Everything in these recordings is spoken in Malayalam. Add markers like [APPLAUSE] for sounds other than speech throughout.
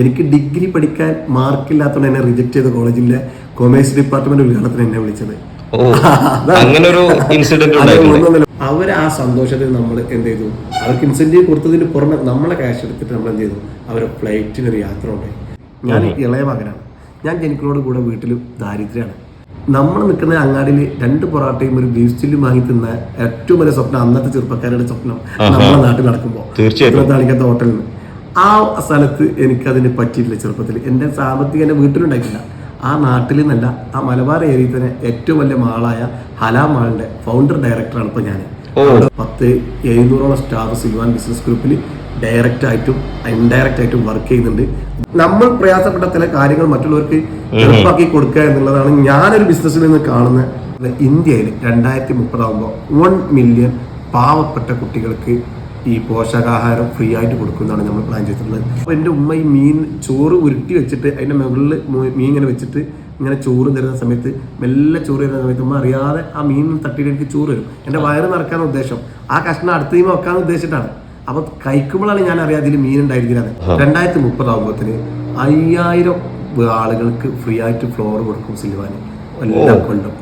എനിക്ക് ഡിഗ്രി പഠിക്കാൻ മാർക്കില്ലാത്തതുകൊണ്ട് എന്നെ റിജക്ട് ചെയ്ത കോളേജിന്റെ കൊമേഴ്സ് ഡിപ്പാർട്ട്മെന്റ് ഉദ്ഘാടനത്തിന് എന്നെ വിളിച്ചത്. അങ്ങനെ ഒരു ഇൻസിഡന്റ് ഒന്നൊന്നല്ല. ആ സന്തോഷത്തിൽ നമ്മൾ എന്ത് ചെയ്തു? അവർക്ക് ഇൻസെന്റീവ് കൊടുത്തതിന് പുറമെ നമ്മളെ ക്യാഷ് എടുത്തിട്ട് നമ്മൾ എന്ത് ചെയ്തു? അവരെ ഫ്ലൈറ്റിന് ഒരു യാത്ര ഉണ്ടായി ഞാൻ ഇളയ മകനാണ്. ഞാൻ ജനിക്കളോട് കൂടെ വീട്ടിൽ ദാരിദ്ര്യമാണ്. നമ്മൾ നിൽക്കുന്ന അങ്ങാടിയിൽ രണ്ട് പൊറാട്ടയും ഒരു ബീഫ് ചില്ലും വാങ്ങി തിന്ന ഏറ്റവും വലിയ സ്വപ്നം അന്നത്തെ ചെറുപ്പക്കാരുടെ സ്വപ്നം നമ്മുടെ നാട്ടിൽ നടക്കുമ്പോൾ തീർച്ചയായിട്ടും. ഹോട്ടലിൽ നിന്ന് ആ സ്ഥലത്ത് എനിക്കതിന് പറ്റിയിട്ടില്ല ചെറുപ്പത്തിൽ. എന്റെ സാമ്പത്തികം എന്റെ വീട്ടിലുണ്ടായിട്ടില്ല. ആ നാട്ടിൽ നിന്നല്ല ആ മലബാർ ഏരിയയിൽ തന്നെ ഏറ്റവും വലിയ മാളായ ഹലാ മാളിന്റെ ഫൗണ്ടർ ഡയറക്ടറാണ് ഇപ്പോൾ ഞാൻ പത്ത് എഴുന്നൂറോളം സ്റ്റാഫ് സിൽവാൻ ബിസിനസ് ഗ്രൂപ്പിൽ ഡയറക്റ്റ് ആയിട്ടും ഇൻഡയറക്റ്റ് ആയിട്ടും വർക്ക് ചെയ്യുന്നുണ്ട്. നമ്മൾ പ്രയാസപ്പെട്ട ചില കാര്യങ്ങൾ മറ്റുള്ളവർക്ക് എളുപ്പമാക്കി കൊടുക്കുക എന്നുള്ളതാണ് ഞാനൊരു ബിസിനസ്സിൽ നിന്ന് കാണുന്ന ഇന്ത്യയിൽ രണ്ടായിരത്തി മുപ്പതാകുമ്പോൾ വൺ മില്യൺ പാവപ്പെട്ട കുട്ടികൾക്ക് ഈ പോഷകാഹാരം ഫ്രീ ആയിട്ട് കൊടുക്കുന്നതാണ് നമ്മൾ പ്ലാൻ ചെയ്തിട്ടുള്ളത്. അപ്പോൾ എന്റെ ഉമ്മ ഈ മീൻ ചോറ് ഉരുട്ടി വെച്ചിട്ട് അതിന്റെ മുകളിൽ മീൻ ഇങ്ങനെ വെച്ചിട്ട് ഇങ്ങനെ ചോറ് തരുന്ന സമയത്ത് മെല്ലെ ചോറ് തരുന്ന സമയത്ത് ഉമ്മ അറിയാതെ ആ മീൻ തട്ടിയിട്ട് എനിക്ക് ചോറ് വരും എന്റെ വയറ് നിറക്കാൻ ഉദ്ദേശം. ആ കഷ്ണം അടുത്ത തീമ വെക്കാൻ ഉദ്ദേശിച്ചിട്ടാണ്. അപ്പൊ കഴിക്കുമ്പോഴാണ് ഞാൻ അറിയാതെ ഇതിൽ മീൻ ഉണ്ടായിരിക്കുന്നത്. രണ്ടായിരത്തി മുപ്പതാകുമ്പോഴത്തിന് അയ്യായിരം ആളുകൾക്ക് ഫ്രീ ആയിട്ട് ഫ്ലോർ കൊടുക്കും സിൽവാന്. എല്ലാം കൊണ്ടും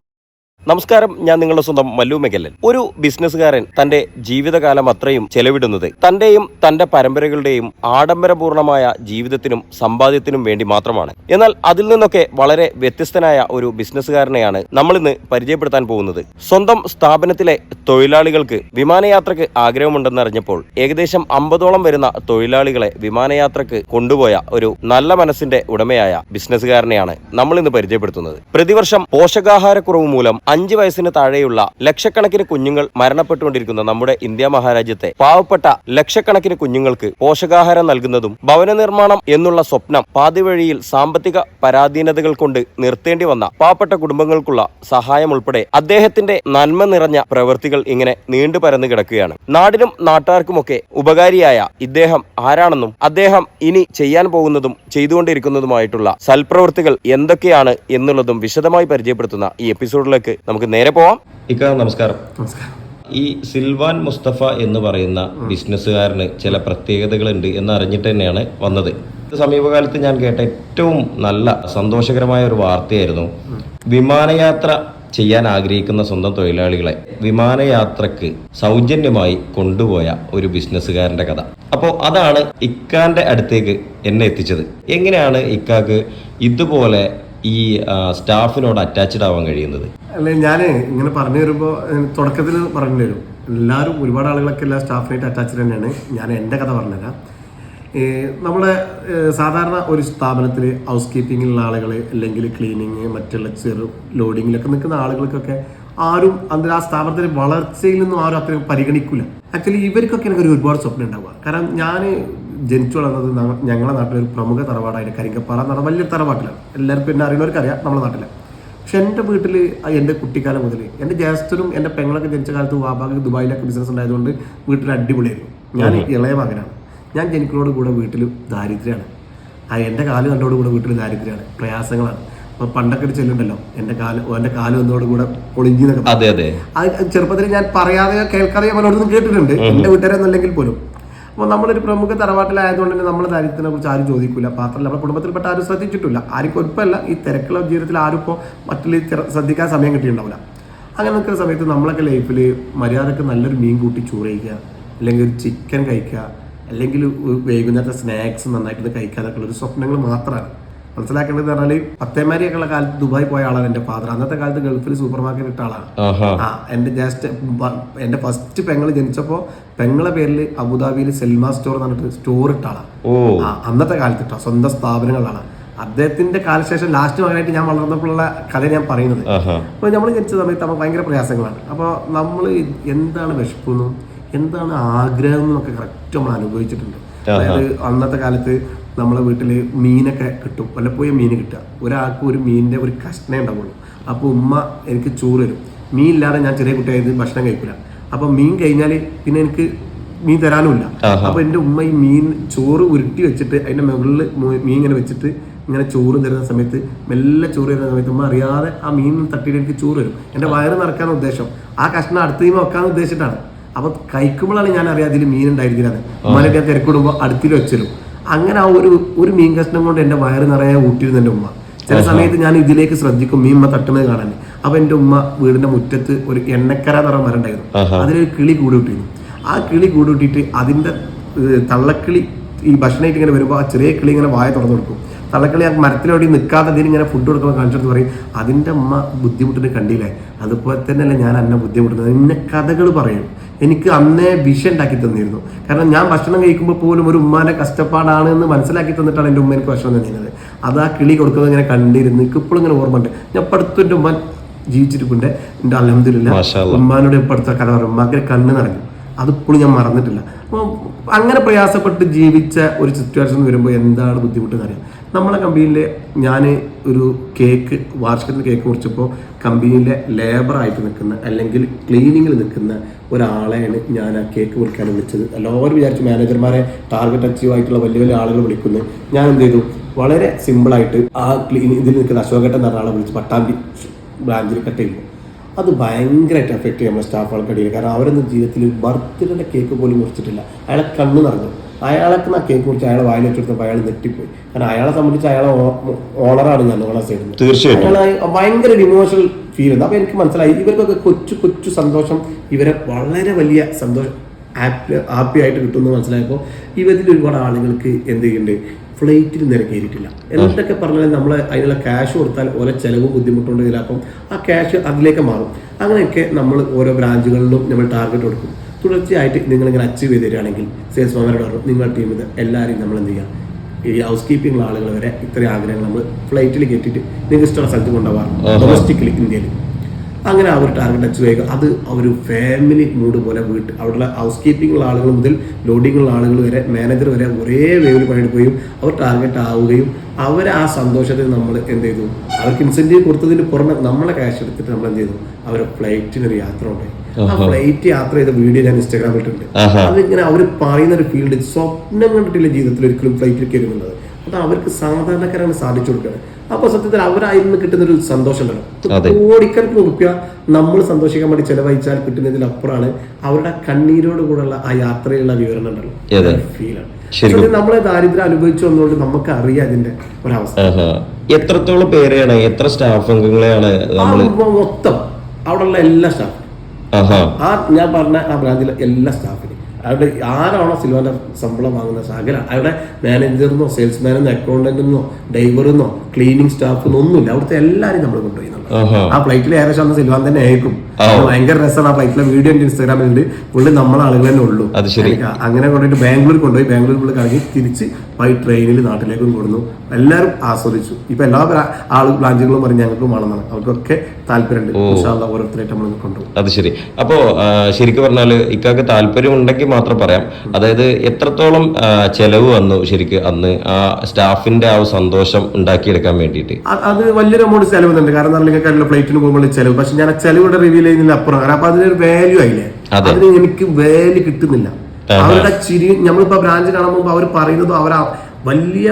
നമസ്കാരം ഞാൻ നിങ്ങളുടെ സ്വന്തം മല്ലു മെഗല്ലൻ. ഒരു ബിസിനസ്സുകാരൻ തന്റെ ജീവിതകാലം അത്രയും ചെലവിടുന്നത് തന്റെയും തന്റെ പരമ്പരകളുടെയും ആഡംബരപൂർണമായ ജീവിതത്തിനും സമ്പാദ്യത്തിനും വേണ്ടി മാത്രമാണ്. എന്നാൽ അതിൽ നിന്നൊക്കെ വളരെ വ്യത്യസ്തനായ ഒരു ബിസിനസ്സുകാരനെയാണ് നമ്മൾ ഇന്ന് പരിചയപ്പെടുത്താൻ പോകുന്നത്. സ്വന്തം സ്ഥാപനത്തിലെ തൊഴിലാളികൾക്ക് വിമാനയാത്രക്ക് ആഗ്രഹമുണ്ടെന്നറിഞ്ഞപ്പോൾ ഏകദേശം അമ്പതോളം വരുന്ന തൊഴിലാളികളെ വിമാനയാത്രക്ക് കൊണ്ടുപോയ ഒരു നല്ല മനസ്സിന്റെ ഉടമയായ ബിസിനസ്സുകാരനെയാണ് നമ്മൾ ഇന്ന് പരിചയപ്പെടുത്തുന്നത്. പ്രതിവർഷം പോഷകാഹാരക്കുറവ് മൂലം അഞ്ച് വയസ്സിന് താഴെയുള്ള ലക്ഷക്കണക്കിന് കുഞ്ഞുങ്ങൾ മരണപ്പെട്ടുകൊണ്ടിരിക്കുന്ന നമ്മുടെ ഇന്ത്യ മഹാരാജ്യത്തെ. പാവപ്പെട്ട ലക്ഷക്കണക്കിന് കുഞ്ഞുങ്ങൾക്ക് പോഷകാഹാരം നൽകുന്നതും ഭവന നിർമ്മാണം എന്നുള്ള സ്വപ്നം പാതിവഴിയിൽ സാമ്പത്തിക പരാധീനതകൾ കൊണ്ട് നിർത്തേണ്ടി വന്ന പാവപ്പെട്ട കുടുംബങ്ങൾക്കുള്ള സഹായം ഉൾപ്പെടെ അദ്ദേഹത്തിന്റെ നന്മ നിറഞ്ഞ പ്രവൃത്തികൾ ഇങ്ങനെ നീണ്ടു പരന്നു കിടക്കുകയാണ്. നാടിനും നാട്ടുകാർക്കുമൊക്കെ ഉപകാരിയായ ഇദ്ദേഹം ആരാണെന്നും അദ്ദേഹം ഇനി ചെയ്യാൻ പോകുന്നതും ചെയ്തുകൊണ്ടിരിക്കുന്നതുമായിട്ടുള്ള സൽപ്രവൃത്തികൾ എന്തൊക്കെയാണ് എന്നുള്ളതും വിശദമായി പരിചയപ്പെടുത്തുന്ന ഈ എപ്പിസോഡിലേക്ക് നമുക്ക് നേരെ പോവാം. ഇക്ക നമസ്കാരം. നമസ്കാരം. ഈ സിൽവാൻ മുസ്തഫ എന്ന് പറയുന്ന ബിസിനസ്സുകാരന് ചില പ്രത്യേകതകളുണ്ട് എന്ന് അറിഞ്ഞിട്ട് തന്നെയാണ് വന്നത്. സമീപകാലത്ത് ഞാൻ കേട്ട ഏറ്റവും നല്ല സന്തോഷകരമായ ഒരു വാർത്തയായിരുന്നു. വിമാനയാത്ര ചെയ്യാൻ ആഗ്രഹിക്കുന്ന സ്വന്തം തൊഴിലാളികളെ വിമാനയാത്രക്ക് സൗജന്യമായി കൊണ്ടുപോയ ഒരു ബിസിനസ്സുകാരന്റെ കഥ. അപ്പോൾ അതാണ് ഇക്കാന്റെ അടുത്തേക്ക് എന്നെ എത്തിച്ചത്. എങ്ങനെയാണ് ഇക്കാക്ക് ഇതുപോലെ ഈ സ്റ്റാഫിനോട് അറ്റാച്ച്ഡ് ആവാൻ കഴിയുന്നത്? അല്ലെ ഞാൻ ഇങ്ങനെ പറഞ്ഞു വരുമ്പോൾ തുടക്കത്തിൽ പറഞ്ഞു തരും. എല്ലാവരും ഒരുപാട് ആളുകളൊക്കെ എല്ലാ സ്റ്റാഫിനായിട്ട് അറ്റാച്ച്ഡ് തന്നെയാണ്. ഞാൻ എന്റെ കഥ പറഞ്ഞുതരാം. നമ്മുടെ സാധാരണ ഒരു സ്ഥാപനത്തിൽ ഹൗസ് കീപ്പിങ്ങിലുള്ള ആളുകൾ അല്ലെങ്കിൽ ക്ലീനിങ് മറ്റുള്ള ചെറു ലോഡിങ്ങിലൊക്കെ നിൽക്കുന്ന ആളുകൾക്കൊക്കെ ആരും അതിൽ ആ സ്ഥാപനത്തിന്റെ വളർച്ചയിൽ നിന്നും ആരും അത്രയും പരിഗണിക്കില്ല ആക്ച്വലി ഇവർക്കൊക്കെ എനിക്കൊരു ഒരുപാട് സ്വപ്നം ഉണ്ടാവുക. കാരണം ഞാൻ ജനിച്ചു വളർന്നത് ഞങ്ങ- ഞങ്ങളുടെ നാട്ടിലെ ഒരു പ്രമുഖ തറവാടായിട്ട് കരിങ്കപ്പാറ എന്ന് പറഞ്ഞ വലിയൊരു തറവാട്ടിലാണ് എല്ലാവർക്കും എന്നെ അറിയുന്നവർക്കറിയാം നമ്മുടെ നാട്ടിലെ. പക്ഷെ എന്റെ വീട്ടിൽ എന്റെ കുട്ടിക്കാലം മുതൽ എന്റെ ജ്യേഷ്ഠനും എന്റെ പെങ്ങളൊക്കെ ജനിച്ച കാലത്ത് വാബാക്ക് ദുബായിലൊക്കെ ബിസിനസ് ഉണ്ടായതുകൊണ്ട് വീട്ടിൽ അടിപൊളിയായിരുന്നു. ഞാൻ ഇളയ മകനാണ്. ഞാൻ ജനിക്കുന്നതോട് കൂടെ വീട്ടിൽ ദാരിദ്ര്യമാണ്. ആ എന്റെ കാൽ കണ്ടോട് കൂടെ വീട്ടിൽ ദാരിദ്ര്യമാണ്. പ്രയാസങ്ങളാണ്. അപ്പോൾ പണ്ടൊക്കെ ഒരു ചെല്ലുണ്ടല്ലോ എന്റെ കാലം എന്റെ കാൽ വന്നതോട് കൂടെ ഒളിഞ്ഞി എന്നൊക്കെ അതെ അതെ. അത് ചെറുപ്പത്തിൽ ഞാൻ പറയാതെ കേൾക്കാതെ പലയിടത്തും കേട്ടിട്ടുണ്ട്. എന്റെ വീട്ടുകാരെന്നല്ലെങ്കിൽ പോലും അപ്പോൾ നമ്മളൊരു പ്രമുഖ തറവാട്ടിലായതുകൊണ്ട് തന്നെ നമ്മളെ ദാരിദ്ര്യത്തിനെ കുറിച്ച് ആരും ചോദിക്കില്ല മാത്രമല്ല നമ്മുടെ കുടുംബത്തിൽപ്പെട്ട ആരും ശ്രദ്ധിച്ചിട്ടില്ല. ആരും കുഴപ്പമില്ല ഈ തിരക്കുള്ള ജീവിതത്തിൽ ആരും ഇപ്പോൾ മറ്റുള്ള ശ്രദ്ധിക്കാൻ സമയം കിട്ടിയിട്ടുണ്ടാവില്ല. അങ്ങനെ നിൽക്കുന്ന സമയത്ത് നമ്മളൊക്കെ ലൈഫിൽ മര്യാദയ്ക്ക് നല്ലൊരു മീൻ കൂട്ടി ചൂറയിക്കുക അല്ലെങ്കിൽ ഒരു ചിക്കൻ കഴിക്കുക അല്ലെങ്കിൽ വൈകുന്നേരത്തെ സ്നാക്സ് നന്നായിട്ട് കഴിക്കാതൊക്കെ ഉള്ള ഒരു സ്വപ്നങ്ങൾ മാത്രമാണ്. മനസ്സിലാക്കേണ്ടത് പറഞ്ഞാൽ പത്തേമാരിയൊക്കെ ഉള്ള കാലത്ത് ദുബായ് പോയ ആളാണ് എന്റെ ഫാദർ അന്നത്തെ കാലത്ത് ഗൾഫിൽ സൂപ്പർ മാർക്കറ്റ് ഇട്ട ആളാണ്. ആ എന്റെ ജസ്റ്റ് എന്റെ ഫസ്റ്റ് പെങ്ങൾ ജനിച്ചപ്പോ പെങ്ങളെ പേരിൽ അബുദാബിയിൽ സെൽമ സ്റ്റോർ എന്ന് പറഞ്ഞിട്ട് സ്റ്റോർ ഇട്ട ആളാണ് ആ അന്നത്തെ കാലത്ത് ഇട്ടോ സ്വന്തം സ്ഥാപനങ്ങളാണ് അദ്ദേഹത്തിന്റെ കാലശേഷം ലാസ്റ്റ് മകനായിട്ട് ഞാൻ വളർന്നപ്പോഴുള്ള കഥ ഞാൻ പറയുന്നത്. അപ്പൊ അപ്പോൾ നമ്മൾ ജനിച്ച സമയത്ത് നമുക്ക് ഭയങ്കര പ്രയാസങ്ങളാണ്. അപ്പോൾ നമ്മൾ എന്താണ് വിശപ്പെന്നും എന്താണ് ആഗ്രഹം എന്നൊക്കെ കറക്റ്റ് നമ്മൾ അനുഭവിച്ചിട്ടുണ്ട്. അതായത് അന്നത്തെ കാലത്ത് നമ്മളെ വീട്ടിൽ മീനൊക്കെ കിട്ടും. വല്ലപ്പോഴും മീൻ കിട്ടുക. ഒരാൾക്ക് ഒരു മീനിന്റെ ഒരു കഷ്ണേ ഉണ്ടാവുള്ളൂ. അപ്പോൾ ഉമ്മ എനിക്ക് ചോറ് തരും. മീൻ ഇല്ലാതെ ഞാൻ ചെറിയ കുട്ടിയായത് ഭക്ഷണം കഴിക്കില്ല അപ്പോൾ മീൻ കഴിഞ്ഞാൽ പിന്നെ എനിക്ക് മീൻ തരാനുമില്ല. ആഹാ. അപ്പോൾ എന്റെ ഉമ്മ ഈ മീൻ ചോറ് ഉരുട്ടി വെച്ചിട്ട് അതിന്റെ മുകളിൽ മീൻ ഇങ്ങനെ വെച്ചിട്ട് ഇങ്ങനെ ചോറ് തരുന്ന സമയത്ത് മെല്ലെ ചോറ് തരുന്ന സമയത്ത് ഉമ്മ അറിയാതെ ആ മീൻ തട്ടിയിട്ട് എനിക്ക് ചോറ് വരും എന്റെ വയറ് നിറക്കാൻ ഉദ്ദേശം. ആ കഷ്ണം അടുത്ത തീമ വെക്കാൻ ഉദ്ദേശിച്ചിട്ടാണ്. അപ്പോൾ കഴിക്കുമ്പോഴാണ് ഞാൻ അറിയാം അതിൽ മീൻ ഉണ്ടായിരിക്കുന്നത്. ഉമ്മാനൊക്കെ ഞാൻ തിരക്കിടുമ്പോൾ അടുത്തിൽ വെച്ചിരും അങ്ങനെ ആ ഒരു ഒരു മീൻ കഷ്ണം കൊണ്ട് എന്റെ വയറ് നിറയെ ഊട്ടിയിരുന്നു എന്റെ ഉമ്മ. ചില സമയത്ത് ഞാൻ ഇതിലേക്ക് ശ്രദ്ധിക്കും മീൻ തട്ടുന്നത് കാണാൻ. അപ്പൊ എന്റെ ഉമ്മ വീടിന്റെ മുറ്റത്ത് ഒരു എണ്ണക്കര എന്ന് പറഞ്ഞ മരം ഉണ്ടായിരുന്നു. അതിലൊരു കിളി കൂടി വിട്ടിരുന്നു ആ കിളി കൂടി വിട്ടിട്ട് അതിന്റെ തള്ളക്കിളി ഈ ഭക്ഷണമായിട്ട് ഇങ്ങനെ വരുമ്പോൾ ആ ചെറിയ കിളി ഇങ്ങനെ വായ തുറന്നു കൊടുക്കും. തള്ളക്കിളി ആ മരത്തിലോടി നിൽക്കാതെ അതിന് ഇങ്ങനെ ഫുഡ് കൊടുക്കുമ്പോൾ കാണിച്ചിട്ട് പറയും അതിന്റെ അമ്മ ബുദ്ധിമുട്ടിന് കണ്ടില്ലേ? അതുപോലെ തന്നെയല്ലേ ഞാൻ അന്നെ ബുദ്ധിമുട്ടുന്നത്? ഇന്ന കഥകൾ പറയും. എനിക്ക് അന്നേ വിഷ ഉണ്ടാക്കി തന്നിരുന്നു. കാരണം ഞാൻ ഭക്ഷണം കഴിക്കുമ്പോൾ പോലും ഒരു ഉമ്മാന്റെ കഷ്ടപ്പാടാണ് എന്ന് മനസ്സിലാക്കി തന്നിട്ടാണ് എന്റെ ഉമ്മ എനിക്ക് ഭക്ഷണം തന്നിരുന്നത്. അത് ആ കിളി കൊടുക്കുന്നത് ഇങ്ങനെ കണ്ടിരുന്നു. എനിക്ക് ഇപ്പോഴും ഇങ്ങനെ ഓർമ്മ ഉണ്ട്. ഞാൻ അടുത്ത് എന്റെ ഉമ്മ ജീവിച്ചിരിപ്പുണ്ട്. എന്റെ അലഹമില്ല ഉമ്മാനോട് ഇപ്പം അടുത്ത കഥ പറയും ഉമ്മാക്കിന് കണ്ണ് നിറഞ്ഞു അതിപ്പോഴും ഞാൻ മറന്നിട്ടില്ല. അപ്പോൾ അങ്ങനെ പ്രയാസപ്പെട്ട് ജീവിച്ച ഒരു സിറ്റുവേഷൻ വരുമ്പോൾ എന്താണ് ബുദ്ധിമുട്ട് എന്നറിയാം നമ്മളെ കമ്പനിയിലെ ഞാൻ ഒരു കേക്ക് വാർഷികത്തിന് കേക്ക് മുറിച്ചപ്പോൾ കമ്പനിയിലെ ലേബറായിട്ട് നിൽക്കുന്ന അല്ലെങ്കിൽ ക്ലീനിങ്ങിൽ നിൽക്കുന്ന ഒരാളെയാണ് ഞാൻ ആ കേക്ക് മുറിക്കാൻ വിളിച്ചത്. എല്ലാവരും വിചാരിച്ചു മാനേജർമാരെ ടാർഗറ്റ് അച്ചീവ് ആയിട്ടുള്ള വലിയ വലിയ ആളുകൾ വിളിക്കുന്നു. ഞാൻ എന്ത് ചെയ്തു? വളരെ സിമ്പിളായിട്ട് ആ ക്ലീൻ ഇതിൽ നിൽക്കുന്ന അശോകേട്ടൻ എന്ന ആളെ വിളിച്ച് പട്ടാമ്പി ബ്രാഞ്ചിൽ കട്ട് അത് ഭയങ്കരമായിട്ട് എഫക്റ്റ് ചെയ്യും സ്റ്റാഫ് സ്റ്റാഫുകൾക്കിടയിൽ കാരണം അവരൊന്നും ജീവിതത്തിൽ ബർത്ത്ഡേയുടെ കേക്ക് പോലും മുറിച്ചിട്ടില്ല. അയാളെ കണ്ണു നിറഞ്ഞു. അയാളൊക്കെ ആ കേക്ക് കുറിച്ച് അയാളെ വായിൽ വെച്ചെടുത്തപ്പോൾ അയാൾ നെറ്റിപ്പോയി കാരണം അയാളെ സംബന്ധിച്ച് അയാളെ ഓണറാണ് ഞാൻ നിങ്ങളെ സൈഡിൽ തീർച്ചയായിട്ടും. അയാൾ ഭയങ്കര ഒരു ഇമോഷണൽ ഫീൽ ഉണ്ട്. അപ്പോൾ എനിക്ക് മനസ്സിലായി. ഇവർക്കൊക്കെ കൊച്ചു കൊച്ചു സന്തോഷം ഇവരെ വളരെ വലിയ സന്തോഷം ഹാപ്പി ആയിട്ട് കിട്ടുമെന്ന് മനസ്സിലായപ്പോൾ ഇവരിൽ ഒരുപാട് ആളുകൾക്ക് എന്ത് ചെയ്യുന്നുണ്ട്? ഫ്ലൈറ്റിൽ നിരക്കിയിരിക്കില്ല എന്നിട്ടൊക്കെ എന്തൊക്കെ പറഞ്ഞാലും നമ്മൾ അതിനുള്ള ക്യാഷ് കൊടുത്താൽ ഓരോ ചിലവ് ബുദ്ധിമുട്ടുണ്ടെങ്കിൽ അപ്പം ആ ക്യാഷ് അതിലേക്ക് മാറും. അങ്ങനെയൊക്കെ നമ്മൾ ഓരോ ബ്രാഞ്ചുകളിലും നമ്മൾ ടാർഗറ്റ് കൊടുക്കും. തുടർച്ചയായിട്ട് നിങ്ങളിങ്ങനെ അച്ചീവ് ചെയ്ത് തരികയാണെങ്കിൽ സെയിൽസ് മാനേജർ പറഞ്ഞു നിങ്ങളുടെ ടീമിൽ നിന്ന് എല്ലാവരെയും നമ്മൾ എന്ത് ചെയ്യാം? ഈ ഹൗസ് കീപ്പിംഗ് ആളുകൾ വരെ ഇത്രയും ആഗ്രഹങ്ങൾ നമ്മൾ ഫ്ലൈറ്റിൽ കയറ്റിയിട്ട് നിങ്ങൾക്ക് ഇഷ്ടമുള്ള സ്ഥലത്ത് കൊണ്ടുപോകാറുണ്ട്. ഡൊമസ്റ്റിക്കലി ഇന്ത്യയിൽ. അങ്ങനെ അവർ ടാർഗറ്റ് അച്ചീവ് ചെയ്യുക അത് അവർ ഫാമിലി മൂഡ് പോലെ വീട്ട് അവിടെയുള്ള ഹൗസ് കീപ്പിംഗ് ആളുകൾ മുതൽ ലോഡിംഗ് ആളുകൾ വരെ മാനേജർ വരെ ഒരേ വേവിൽ പണിയെടുക്കുകയും അവർ ടാർഗറ്റ് ആവുകയും അവർ ആ സന്തോഷത്തിൽ നമ്മൾ എന്ത് ചെയ്തു? അവർക്ക് ഇൻസെന്റീവ് കൊടുത്തതിന് പുറമെ നമ്മളെ ക്യാഷ് എടുത്തിട്ട് നമ്മൾ എന്ത് ചെയ്തു? അവരെ ഫ്ലൈറ്റിന് ഒരു യാത്ര ഉണ്ടായി ആ ഫ്ലൈറ്റ് യാത്ര ചെയ്ത വീഡിയോ ഞാൻ ഇൻസ്റ്റാഗ്രാമിൽ ഇട്ടിട്ടുണ്ട് അതിങ്ങനെ അവർ പറയുന്ന ഒരു ഫീൽഡ് സ്വപ്നം കണ്ടിട്ടില്ല ജീവിതത്തിൽ ഒരിക്കലും ഫ്ലൈറ്റിൽ കയറുന്നത് അത് അവർക്ക് സാധാരണക്കാരാണ് സാധിച്ചു കൊടുക്കുന്നത് അപ്പൊ സത്യത്തിൽ അവരായിരുന്നു കിട്ടുന്ന ഒരു സന്തോഷം ഉണ്ടല്ലോ അതെ. കോടിക്കണക്കിന് റുപ്യ നമ്മൾ സന്തോഷിക്കാൻ വേണ്ടി ചെലവഴിച്ചാൽ കിട്ടുന്നതിലപ്പുറമാണ് അവരുടെ കണ്ണീരോട് കൂടെയുള്ള ആ യാത്രയുള്ള വിവരണം. ഉണ്ടല്ലോ ഫീലാണ് ശരിക്കും. നമ്മളെ ദാരിദ്ര്യം അനുഭവിച്ചു വന്നുകൊണ്ട് നമുക്ക് അറിയാം അതിന്റെ ഒരവസ്ഥ. എത്രത്തോളം പേരെയാണ് എത്ര സ്റ്റാഫ് അംഗങ്ങളെയാണ് മൊത്തം അവിടെയുള്ള എല്ലാ സ്റ്റാഫും ആ ഞാൻ പറഞ്ഞ ആ ബ്രാഞ്ചിലെ എല്ലാ സ്റ്റാഫിനും അവിടെ ആരാണോ സിൽവാന്റെ ശമ്പളം വാങ്ങുന്ന സാഗര അവിടെ മാനേജറിന്നോ സെയിൽസ്മാനെന്നോ അക്കൗണ്ടന്റിന്നോ ഡ്രൈവറിന്നോ ക്ലീനിങ് സ്റ്റാഫിന്നോ ഒന്നുമില്ല. അവിടുത്തെ എല്ലാവരും നമ്മൾ കൊണ്ടുപോയി. ആ ഫ്ലൈറ്റിൽ ഏകദേശം അന്ന് സിൽവാൻ തന്നെ ആയിരിക്കും. ഭയങ്കര രസമാണ്. ആ ഫ്ലൈറ്റിലെ വീഡിയോ എന്റെ ഇൻസ്റ്റാഗ്രാമിൽ ഉണ്ട് പുള്ളി നമ്മളെ ആളുകൾ തന്നെ ഉള്ളൂ. അങ്ങനെ കൊണ്ടുപോയിട്ട് ബാംഗ്ലൂർ കൊണ്ടുപോയി. ബാംഗ്ലൂർ പുള്ളി കറങ്ങി തിരിച്ച് ബൈ ട്രെയിനിൽ നാട്ടിലേക്കും കൊടുന്നു. എല്ലാവരും ആസ്വദിച്ചു. ഇപ്പൊ എല്ലാ ആൾ ആൾ ബ്രാഞ്ചുകളും പറഞ്ഞ് ഞങ്ങൾക്കും വേണമെന്നാണ് അവർക്കൊക്കെ താല്പര്യമുണ്ട്. ഓരോരുത്തരായിട്ട് നമ്മൾ കൊണ്ടുപോകും. അത് ശരി. അപ്പോ ശരിക്കും പറഞ്ഞാൽ ഇക്കാക്ക് താല്പര്യം ഉണ്ടെങ്കിൽ മാത്രം പറയാം. അതായത് എത്രത്തോളം ചെലവ് വന്നു ശരിക്ക് അന്ന്? ആ സ്റ്റാഫിന്റെ ആ സന്തോഷം ഉണ്ടാക്കിയെടുക്കാൻ വേണ്ടിയിട്ട്. അത് വലിയൊരു എമൗണ്ട് ചെലവുന്നുണ്ട് കാരണം എന്താ നിങ്ങൾക്ക് ഫ്ലൈറ്റിന് പോകുമ്പോൾ ചെലവ്. പക്ഷെ ഞാൻ ആ ചെലവിടെ റിവീൽ ചെയ്യുന്നതിന് അപ്പുറം. കാരണം അപ്പൊ അതിനൊരു വാല്യൂ ആയില്ലേ? അതെ. അതിന് എനിക്ക് വാല്യൂ കിട്ടുന്നില്ല. അവരുടെ ചിരി നമ്മളിപ്പോ ബ്രാഞ്ച് കാണാൻ കാണുമ്പോൾ അവർ പറയുന്നതും അവർ വലിയ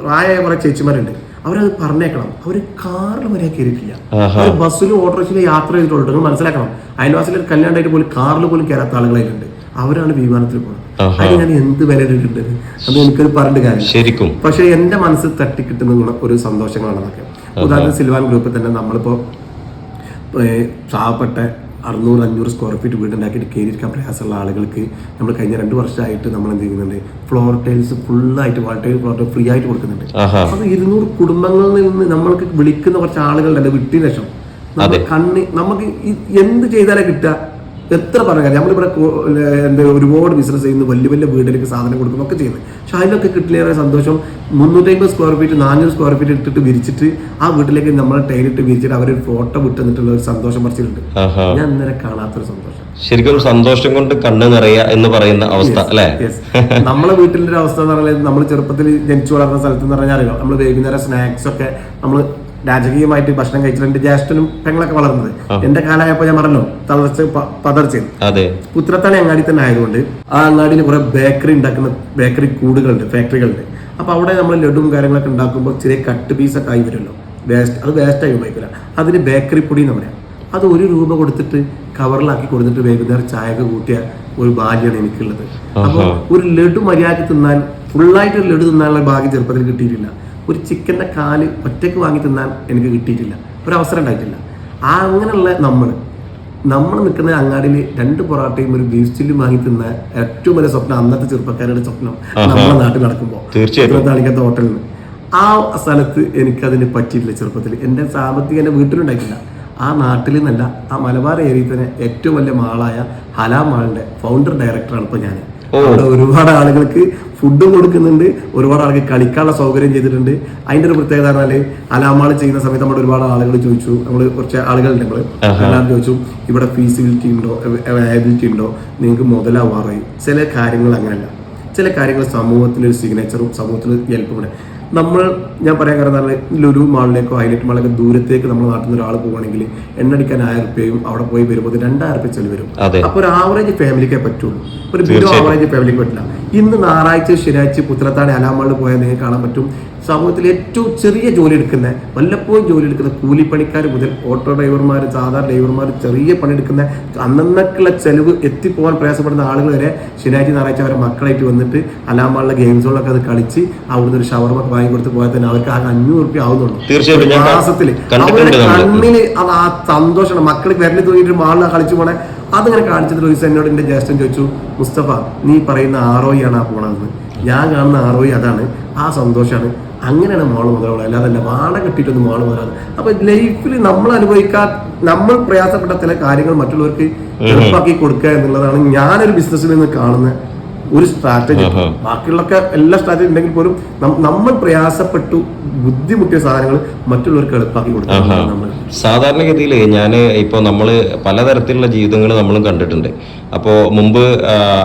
പ്രായമായ കുറെ ചേച്ചിമാരുണ്ട്. അവരത് പറഞ്ഞേക്കണം. അവർ കാറിൽ വരെ കയറിയിട്ടില്ല. അവർ ബസ്സിലും ഓട്ടോറിക്ഷയിലും യാത്ര ചെയ്തിട്ടുണ്ട്. നിങ്ങൾ മനസ്സിലാക്കണം. അയൽവാസികൾ കല്യാണമായിട്ട് പോലും കാറിൽ പോലും കയറാത്ത ആളുകളായിട്ടുണ്ട്. അവരാണ് വിമാനത്തിൽ പോകുന്നത് അത് അതിന് ഞാൻ എന്ത് വില ഇട്ടിട്ടുണ്ട് അത് എനിക്കൊരു പറഞ്ഞിട്ട് കാര്യം ശരിക്കും. പക്ഷെ എന്റെ മനസ്സ് തട്ടിക്കിട്ടുന്ന കിട്ടുന്ന ഒരു സന്തോഷങ്ങളാണ് അതൊക്കെ. ഉദാഹരണത്തിന് സിൽവാൻ ഗ്രൂപ്പിൽ തന്നെ നമ്മളിപ്പോ പാവപ്പെട്ട അറുന്നൂറ് അഞ്ഞൂറ് സ്ക്വയർ ഫീറ്റ് വീടുണ്ടാക്കിയിട്ട് കയറിയിരിക്കാൻ പ്രയാസമുള്ള ആളുകൾക്ക് നമ്മൾ കഴിഞ്ഞ രണ്ട് വർഷമായിട്ട് നമ്മൾ എന്ത് ചെയ്യുന്നുണ്ട്? ഫ്ലോർ ടൈൽസ് ഫുള്ളായിട്ട് വാൾ ടൈൽ ഫ്ലോർ ഫ്രീ ആയിട്ട് കൊടുക്കുന്നുണ്ട്. അപ്പൊ അത് ഇരുന്നൂറ് കുടുംബങ്ങളിൽ നിന്ന് നമ്മൾക്ക് വിളിക്കുന്ന കുറച്ച് ആളുകളുണ്ട് വിട്ടിന് ശേഷം. കണ്ണി നമുക്ക് എന്ത് ചെയ്താലേ കിട്ടുക? എത്ര പറഞ്ഞാൽ നമ്മളിവിടെ എന്താ ഒരുപാട് ബിസിനസ് ചെയ്യുന്നു വലിയ വലിയ വീട്ടിലേക്ക് സാധനം കൊടുക്കുന്നു ഒക്കെ ചെയ്യുന്നത് പക്ഷെ അതിലൊക്കെ കിട്ടിലേറെ സന്തോഷം. മുന്നൂറ്റമ്പത് സ്ക്വയർ ഫീറ്റ് നാനൂറ് സ്ക്വയർ ഫീറ്റ് ഇട്ടിട്ട് വിരിച്ചിട്ട് ആ വീട്ടിലേക്ക് നമ്മളെ ടൈലിട്ട് വിരിച്ചിട്ട് അവരൊരു ഫോട്ടോ വിട്ടെന്നിട്ടുള്ള ഒരു സന്തോഷം പറിച്ചിട്ടുണ്ട്. ഞാൻ ഇന്നലെ കാണാത്തൊരു സന്തോഷം. ശരിക്കും സന്തോഷം കൊണ്ട് കണ്ണ് നിറയുക എന്ന് പറയുന്ന അവസ്ഥ അല്ലേ. നമ്മളെ വീട്ടിലെ ഒരു അവസ്ഥ എന്ന് പറഞ്ഞാൽ നമ്മൾ ചെറുപ്പത്തിൽ ജനിച്ചു വളർന്ന സ്ഥലത്ത് എന്ന് പറഞ്ഞാൽ അറിയാം? നമ്മൾ വൈകുന്നേരം സ്നാക്സ് ഒക്കെ നമ്മൾ രാജകീയമായിട്ട് ഭക്ഷണം കഴിച്ചിട്ട് എന്റെ ജ്യേഷ്ഠനും പെങ്ങളൊക്കെ വളർന്നത്. എന്റെ കാലായപ്പോ ഞാൻ പറഞ്ഞു തളർച്ച പതർച്ച പുത്രത്താണി അങ്ങാടി തന്നെ ആയതുകൊണ്ട് ആ അങ്ങാടിയിൽ കുറെ ബേക്കറി ഉണ്ടാക്കുന്ന ബേക്കറി കൂടുകളുണ്ട് ഫാക്ടറികളുണ്ട്. അപ്പൊ അവിടെ നമ്മൾ ലഡുവും കാര്യങ്ങളൊക്കെ ഉണ്ടാക്കുമ്പോൾ ചെറിയ കട്ട് പീസൊക്കെ ആയി വരുമല്ലോ. വേസ്റ്റ് അത് വേസ്റ്റ് ആയി ഉപയോഗിക്കില്ല. അതിന് ബേക്കറി പൊടി എന്ന് പറയാം. അത് ഒരു രൂപ കൊടുത്തിട്ട് കവറിലാക്കി കൊടുത്തിട്ട് വൈകുന്നേരം ചായയൊക്കെ കൂട്ടിയ ഒരു ഭാഗ്യമാണ് എനിക്കുള്ളത്. അപ്പോൾ ഒരു ലഡു മര്യാദ തിന്നാൻ ഫുള്ളായിട്ട് ഒരു ലഡു തിന്നാനുള്ള ഭാഗ്യം ചെറുപ്പത്തിൽ കിട്ടിയിട്ടില്ല. ഒരു ചിക്കന്റെ കാൽ ഒറ്റയ്ക്ക് വാങ്ങി തിന്നാൻ എനിക്ക് കിട്ടിയിട്ടില്ല. ഒരു അവസരം ഉണ്ടായിട്ടില്ല. ആ അങ്ങനെയുള്ള നമ്മൾ നമ്മൾ നിൽക്കുന്ന അങ്ങാടിയിൽ രണ്ട് പൊറാട്ടയും ഒരു ബീഫ് ചില്ലും വാങ്ങി തിന്ന ഏറ്റവും വലിയ സ്വപ്നം അന്നത്തെ ചെറുപ്പക്കാരുടെ സ്വപ്നം നമ്മുടെ നാട്ടിൽ നടക്കുമ്പോൾ തീർച്ചയായിട്ടും. ഹോട്ടലിൽ ആ സ്ഥലത്ത് എനിക്കതിന് പറ്റിയിട്ടില്ല ചെറുപ്പത്തിൽ എന്റെ സാമ്പത്തികം എന്റെ വീട്ടിലുണ്ടായിട്ടില്ല. ആ നാട്ടിൽ നിന്നല്ല ആ മലബാർ ഏരിയയിൽ തന്നെ ഏറ്റവും വലിയ മാളായ ഹലാ മാളിന്റെ ഫൗണ്ടർ ഡയറക്ടറാണ് ഇപ്പോൾ ഞാൻ അവിടെ ഒരുപാട് ആളുകൾക്ക് ഫുഡ് കൊടുക്കുന്നുണ്ട് ഒരുപാട് ആൾക്ക് കളിക്കാനുള്ള സൗകര്യം ചെയ്തിട്ടുണ്ട്. അതിന്റെ ഒരു പ്രത്യേകത പറഞ്ഞാൽ അലാമാൾ ചെയ്യുന്ന സമയത്ത് നമ്മുടെ ഒരുപാട് ആളുകൾ ചോദിച്ചു നമ്മൾ കുറച്ച് ആളുകളുണ്ട് നമ്മൾ. എല്ലാവരും ചോദിച്ചു ഇവിടെ ഫീസിബിലിറ്റി ഉണ്ടോ? അവൈലബിലിറ്റി ഉണ്ടോ? നിങ്ങൾക്ക് മുതലാവാറായി. ചില കാര്യങ്ങൾ അങ്ങനെയല്ല. ചില കാര്യങ്ങൾ സമൂഹത്തിന്റെ ഒരു സിഗ്നേച്ചറും സമൂഹത്തിന് ഹെൽപ്പും കൂടെ നമ്മൾ ഞാൻ പറയാൻ കാരണം ലുലു മാളിലേക്കോ ഹൈലൈറ്റ് മാളിലേക്കോ ദൂരത്തേക്ക് നമ്മൾ നാട്ടിൽ നിന്ന് ഒരാൾ പോവുകയാണെങ്കിൽ എണ്ണടിക്കാൻ ആയിരം റുപ്യയും അവിടെ പോയി വരുമ്പോൾ രണ്ടായിരം റുപ്യ ചെലവ് വരും. അതെ. അപ്പൊ ഒരു ആവറേജ് ഫാമിലിക്കേ പറ്റുള്ളൂ. ഒരു ബിലോ ആവറേജ് ഫാമിലിക്ക് പറ്റില്ല. ഇന്ന് ഞായറാഴ്ച ശനിയാഴ്ച പുത്രത്താണി അലാമാളിൽ പോയാൽ നിങ്ങൾക്ക് കാണാൻ പറ്റും. സമൂഹത്തിൽ ഏറ്റവും ചെറിയ ജോലി എടുക്കുന്ന വല്ലപ്പോഴും ജോലി എടുക്കുന്ന കൂലിപ്പണിക്കാർ മുതൽ ഓട്ടോ ഡ്രൈവർമാർ സാധാരണ ഡ്രൈവർമാർ ചെറിയ പണിയെടുക്കുന്ന അന്നന്നക്കുള്ള ചെലവ് എത്തിപ്പോകാൻ പ്രയാസപ്പെടുന്ന ആളുകൾ വരെ ശനിയാഴ്ച ഞായറാഴ്ച അവരെ മക്കളായിട്ട് വന്നിട്ട് അലാമാളിലെ ഗെയിംസുകളൊക്കെ അത് കളിച്ച് അവിടുന്ന് ഒരു ഷവർമ വാങ്ങി കൊടുത്ത് പോയാൽ തന്നെ അവർക്ക് ആകെ അഞ്ഞൂറ് റുപ്യ ആവുന്നുണ്ട് തീർച്ചയായിട്ടും മാസത്തിൽ അവരുടെ കണ്ണിൽ അത് ആ സന്തോഷമാണ്. മക്കൾ വിരലിൽ തോന്നിയിട്ട് മാളിലാണ് കളിച്ചു പോണേ. അതിങ്ങനെ കാണിച്ചിട്ട് ദിവസം എന്നോട് എന്റെ ജ്യേഷ്ഠൻ ചോദിച്ചു മുസ്തഫ നീ പറയുന്ന ആറോയി ആണ് ആ പോണതെന്ന്? ഞാൻ കാണുന്ന ആറോയി അതാണ് ആ സന്തോഷമാണ് അങ്ങനെയാണ് മോൾ മുതലുള്ള അല്ലാതെ തന്നെ വാട കിട്ടിയിട്ടൊന്നും മോൾ മുതലാണ് അപ്പൊ ലൈഫിൽ നമ്മൾ അനുഭവിക്കാൻ നമ്മൾ പ്രയാസപ്പെട്ട ചില കാര്യങ്ങൾ മറ്റുള്ളവർക്ക് എളുപ്പമാക്കി കൊടുക്കുക എന്നുള്ളതാണ് ഞാനൊരു ബിസിനസ്സിൽ നിന്ന് കാണുന്ന ഒരു സ്ട്രാറ്റജി ബാക്കിയുള്ളൊക്കെ എല്ലാ സ്ട്രാറ്റജി ഉണ്ടെങ്കിൽ പോലും നമ്മൾ പ്രയാസപ്പെട്ടു ബുദ്ധിമുട്ടിയ സാധനങ്ങൾ മറ്റുള്ളവർക്ക് എളുപ്പമാക്കി കൊടുക്കാൻ നമ്മൾ സാധാരണഗതിയിൽ ഞാൻ ഇപ്പോൾ നമ്മൾ പലതരത്തിലുള്ള ജീവിതങ്ങൾ നമ്മളും കണ്ടിട്ടുണ്ട്. അപ്പോൾ മുമ്പ്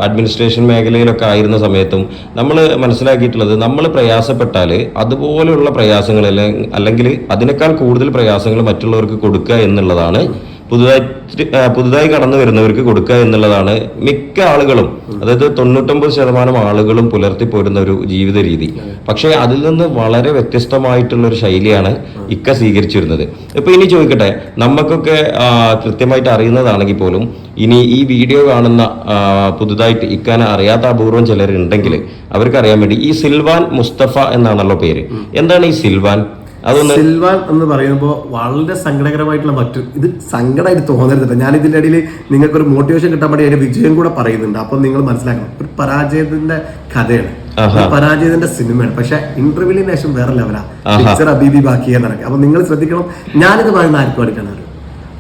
അഡ്മിനിസ്ട്രേഷൻ മേഖലയിലൊക്കെ ആയിരുന്ന സമയത്തും നമ്മൾ മനസ്സിലാക്കിയിട്ടുള്ളത് നമ്മൾ പ്രയാസപ്പെട്ടാൽ അതുപോലെയുള്ള പ്രയാസങ്ങൾ അല്ലെങ്കിൽ അതിനേക്കാൾ കൂടുതൽ പ്രയാസങ്ങൾ മറ്റുള്ളവർക്ക് കൊടുക്കുക എന്നുള്ളതാണ് പുതുതായി പുതുതായി കടന്നു വരുന്നവർക്ക് കൊടുക്കുക എന്നുള്ളതാണ് മിക്ക ആളുകളും അതായത് തൊണ്ണൂറ്റൊമ്പത് ശതമാനം ആളുകളും പുലർത്തി പോരുന്ന ഒരു ജീവിത രീതി. പക്ഷേ അതിൽ നിന്ന് വളരെ വ്യത്യസ്തമായിട്ടുള്ള ഒരു ശൈലിയാണ് ഇക്ക സ്വീകരിച്ചിരുന്നത്. ഇപ്പൊ ഇനി ചോദിക്കട്ടെ നമുക്കൊക്കെ കൃത്യമായിട്ട് അറിയുന്നതാണെങ്കിൽ പോലും ഇനി ഈ വീഡിയോ കാണുന്ന പുതുതായിട്ട് ഇക്കാനെ അറിയാത്ത അപൂർവം ചിലരുണ്ടെങ്കിൽ അവർക്ക് അറിയാൻ വേണ്ടി ഈ സിൽവാൻ മുസ്തഫ എന്നാണല്ലോ പേര്. എന്താണ് ഈ സിൽവാൻ? അതൊന്ന് സിൽവാൻ എന്ന് പറയുമ്പോൾ വളരെ സങ്കടകരമായിട്ടുള്ള മറ്റു ഇത് സങ്കടമായിട്ട് തോന്നരുത് ഞാൻ ഇതിന്റെ ഇടയിൽ നിങ്ങൾക്ക് ഒരു മോട്ടിവേഷൻ കിട്ടാൻ വേണ്ടി അതിന്റെ വിജയം കൂടെ പറയുന്നുണ്ട്. അപ്പൊ നിങ്ങൾ മനസ്സിലാക്കണം. ഒരു പരാജയത്തിന്റെ കഥയാണ്. പരാജയത്തിന്റെ സിനിമയാണ്. പക്ഷെ ഇന്റർവ്യൂവിന് ശേഷം വേറെ ലെവലാ പിക്ചർ അബീബി ബാക്കി നടക്കുക. അപ്പൊ നിങ്ങൾ ശ്രദ്ധിക്കണം. ഞാനിത് പറയുന്ന ആർക്കും വേണ്ടിയിട്ടാണ്?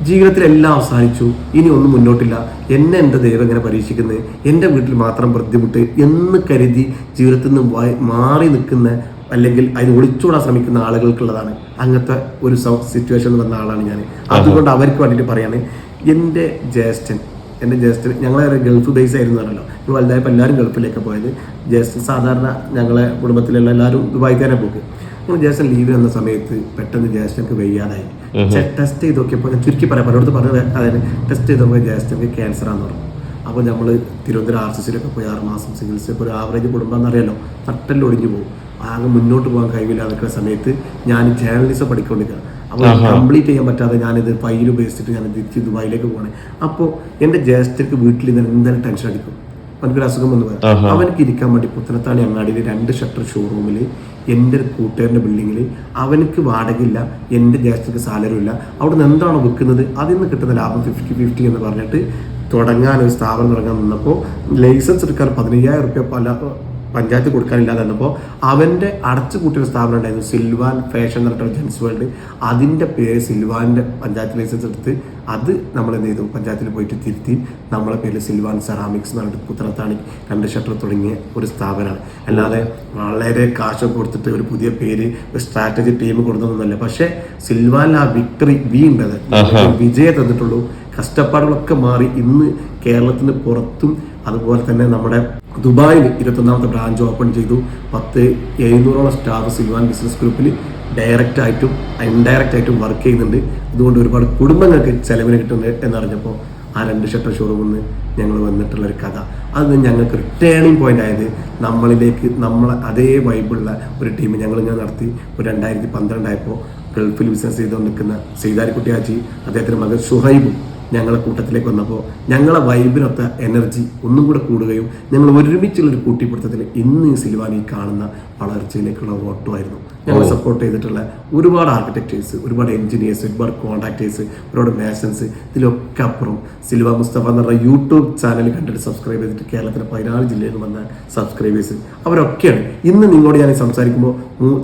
ജീവിതത്തിൽ എല്ലാം അവസാനിച്ചു. ഇനി ഒന്നും മുന്നോട്ടില്ല. എന്നെ എന്റെ ദൈവം ഇങ്ങനെ പരീക്ഷിക്കുന്നത്. എന്റെ വീട്ടിൽ മാത്രം ബുദ്ധിമുട്ട് എന്ന് കരുതി ജീവിതത്തിൽ നിന്ന് മാറി നിൽക്കുന്ന അല്ലെങ്കിൽ അതിന് ഒളിച്ചോടാൻ ശ്രമിക്കുന്ന ആളുകൾക്കുള്ളതാണ് അങ്ങനത്തെ ഒരു സിറ്റുവേഷൻ എന്ന് പറഞ്ഞ ആളാണ് ഞാൻ അതുകൊണ്ട് അവർക്ക് വേണ്ടിയിട്ട് പറയാണ് എന്റെ ജ്യേഷ്ഠൻ എന്റെ ജ്യേഷ്ഠൻ ഞങ്ങളെ ഗൾഫ് ബേസ് ആയിരുന്നു പറഞ്ഞല്ലോ. ഞങ്ങൾ വലുതായപ്പോൾ എല്ലാവരും ഗൾഫിലേക്ക് പോയത്. ജ്യേഷ്ഠൻ സാധാരണ ഞങ്ങളെ കുടുംബത്തിലുള്ള എല്ലാവരും ദുബായിക്കാരെ പോകും നമ്മൾ ജ്യേഷ്ഠൻ ലീവ് വന്ന സമയത്ത് പെട്ടെന്ന് ജ്യേഷ്ഠൻക്ക് വയ്യാതായി. ടെസ്റ്റ് ചെയ്ത് നോക്കിയപ്പോൾ ഞാൻ ചുരുക്കി പറയാം. പലയിടത്ത് പറഞ്ഞത് അതായത് ടെസ്റ്റ് ചെയ്ത് നോക്കിയപ്പോൾ ജ്യേഷ്ഠൻക്ക് ക്യാൻസർ ആണെന്ന് പറഞ്ഞു. അപ്പോൾ നമ്മൾ തിരുവനന്തപുരം ആർ സി സിയിലൊക്കെ പോയി ആറ് മാസം ചികിത്സ ഇപ്പോൾ ഒരു ആവറേജ് കുടുംബം എന്നറിയാലോ തട്ടലിൽ ഒടിഞ്ഞു പോകും. ആകെ മുന്നോട്ട് പോകാൻ കഴിവില്ല നിൽക്കുന്ന സമയത്ത് ഞാൻ ജേർണലിസം പഠിക്കൊണ്ടിരിക്കുക അപ്പോൾ കംപ്ലീറ്റ് ചെയ്യാൻ പറ്റാതെ ഞാനിത് ഫയൽ ഉപയോഗിച്ചിട്ട് ഞാൻ തിരിച്ച് ദുബായിലേക്ക് പോകണേ അപ്പോൾ എന്റെ ജ്യേഷ്ഠർക്ക് വീട്ടിൽ നിന്ന് എന്തായാലും ടെൻഷൻ അടിക്കും. അവനക്കൊരു അസുഖം വന്നു പറയാം അവനക്ക് ഇരിക്കാൻ വേണ്ടി പുത്തനത്താണി അങ്ങാടിയിൽ രണ്ട് ഷട്ടർ ഷോറൂമിൽ എന്റെ ഒരു കൂട്ടുകാരന്റെ ബിൽഡിങ്ങിൽ അവനക്ക് വാടകയില്ല എന്റെ ജ്യേഷ്ഠക്ക് സാലറി ഇല്ല. അവിടെ നിന്ന് എന്താണോ വിൽക്കുന്നത് അതിൽ നിന്ന് കിട്ടുന്ന ലാഭം ഫിഫ്റ്റി ഫിഫ്റ്റി എന്ന് പറഞ്ഞിട്ട് തുടങ്ങാൻ ഒരു സ്ഥാപനം തുടങ്ങാൻ നിന്നപ്പോൾ ലൈസൻസ് എടുക്കാൻ പതിനയ്യായിരം റുപ്യ പല പഞ്ചായത്ത് കൊടുക്കാനില്ലാതെ വന്നപ്പോൾ അവന്റെ അടച്ചു കൂട്ടിയൊരു സ്ഥാപനം ഉണ്ടായിരുന്നു സിൽവാൻ ഫാഷൻ എന്ന് പറഞ്ഞിട്ട് ജെൻസ് വേൾഡ്. അതിന്റെ പേര് സിൽവാന്റെ പഞ്ചായത്ത് ലൈസൻസ് എടുത്ത് അത് നമ്മൾ എന്ത് ചെയ്തു? പഞ്ചായത്തിൽ പോയിട്ട് തിരുത്തി നമ്മളെ പേര് സിൽവാൻ സെറാമിക്സ് എന്ന് പറഞ്ഞിട്ട് പുത്രത്താണി രണ്ട് ഷട്ടർ തുടങ്ങിയ ഒരു സ്ഥാപനമാണ്. അല്ലാതെ വളരെ കാശ് കൊടുത്തിട്ട് ഒരു പുതിയ പേര് ഒരു സ്ട്രാറ്റജി ടീം കൊടുത്തതൊന്നുമല്ല പക്ഷേ സിൽവാൻ ആ വിക്ടറി വി ഉണ്ടത്. വിജയം തന്നിട്ടുള്ളൂ. കഷ്ടപ്പാടുകളൊക്കെ മാറി ഇന്ന് കേരളത്തിന് പുറത്തും അതുപോലെ തന്നെ നമ്മുടെ ദുബായിൽ ഇരുപത്തൊന്നാമത്തെ ബ്രാഞ്ച് ഓപ്പൺ ചെയ്തു. പത്ത് എഴുന്നൂറോളം സ്റ്റാഫ് സിൽവാൻ ബിസിനസ് ഗ്രൂപ്പിൽ ഡയറക്റ്റ് ആയിട്ടും ഇൻഡയറക്റ്റ് ആയിട്ടും വർക്ക് ചെയ്യുന്നുണ്ട്. അതുകൊണ്ട് ഒരുപാട് കുടുംബങ്ങൾക്ക് ചെലവിന് കിട്ടുന്നുണ്ട് എന്നറിഞ്ഞപ്പോൾ ആ രണ്ട് ഷട്ടർ ഷോറൂമിൽ നിന്ന് ഞങ്ങൾ വന്നിട്ടുള്ള ഒരു കഥ. അത് ഞങ്ങൾക്ക് ഒരു ടേണിംഗ് പോയിന്റ് ആയത് നമ്മളിലേക്ക് നമ്മളെ അതേ വൈബുള്ള ഒരു ടീം ഞങ്ങൾ ഇങ്ങനെ നടത്തി. ഒരു രണ്ടായിരത്തി പന്ത്രണ്ടായപ്പോൾ ഗൾഫിൽ ബിസിനസ് ചെയ്തുകൊണ്ട് നിൽക്കുന്ന സെയ്താരിക്കുട്ടി അദ്ദേഹത്തിന്റെ മകൻ ഷുഹൈബും ഞങ്ങളെ കൂട്ടത്തിലേക്ക് വന്നപ്പോൾ ഞങ്ങളെ വൈബിനൊത്ത എനർജി ഒന്നും കൂടെ കൂടുകയും ഞങ്ങൾ ഒരുമിച്ചുള്ളൊരു കൂട്ടിപ്പിടുത്തത്തിൽ ഇന്ന് ഈ സിൽവാനി കാണുന്ന വളർച്ചയിലേക്കുള്ള ഓട്ടമായിരുന്നു ഞങ്ങൾ സപ്പോർട്ട് ചെയ്തിട്ടുള്ള ഒരുപാട് ആർക്കിടെക്ടേഴ്സ് ഒരുപാട് എഞ്ചിനീയേഴ്സ് ഒരുപാട് കോൺട്രാക്ടേഴ്സ് ഒരുപാട് മാസൻസ് ഇതിലൊക്കെ അപ്പുറം സിൽവ മുസ്തഫ എന്ന് പറഞ്ഞ യൂട്യൂബ് ചാനൽ കണ്ടിട്ട് സബ്സ്ക്രൈബ് ചെയ്തിട്ട് കേരളത്തിലെ പതിനാല് ജില്ലയിൽ വന്ന സബ്സ്ക്രൈബേഴ്സ് അവരൊക്കെയാണ്. ഇന്ന് നിങ്ങളോട് ഞാൻ സംസാരിക്കുമ്പോൾ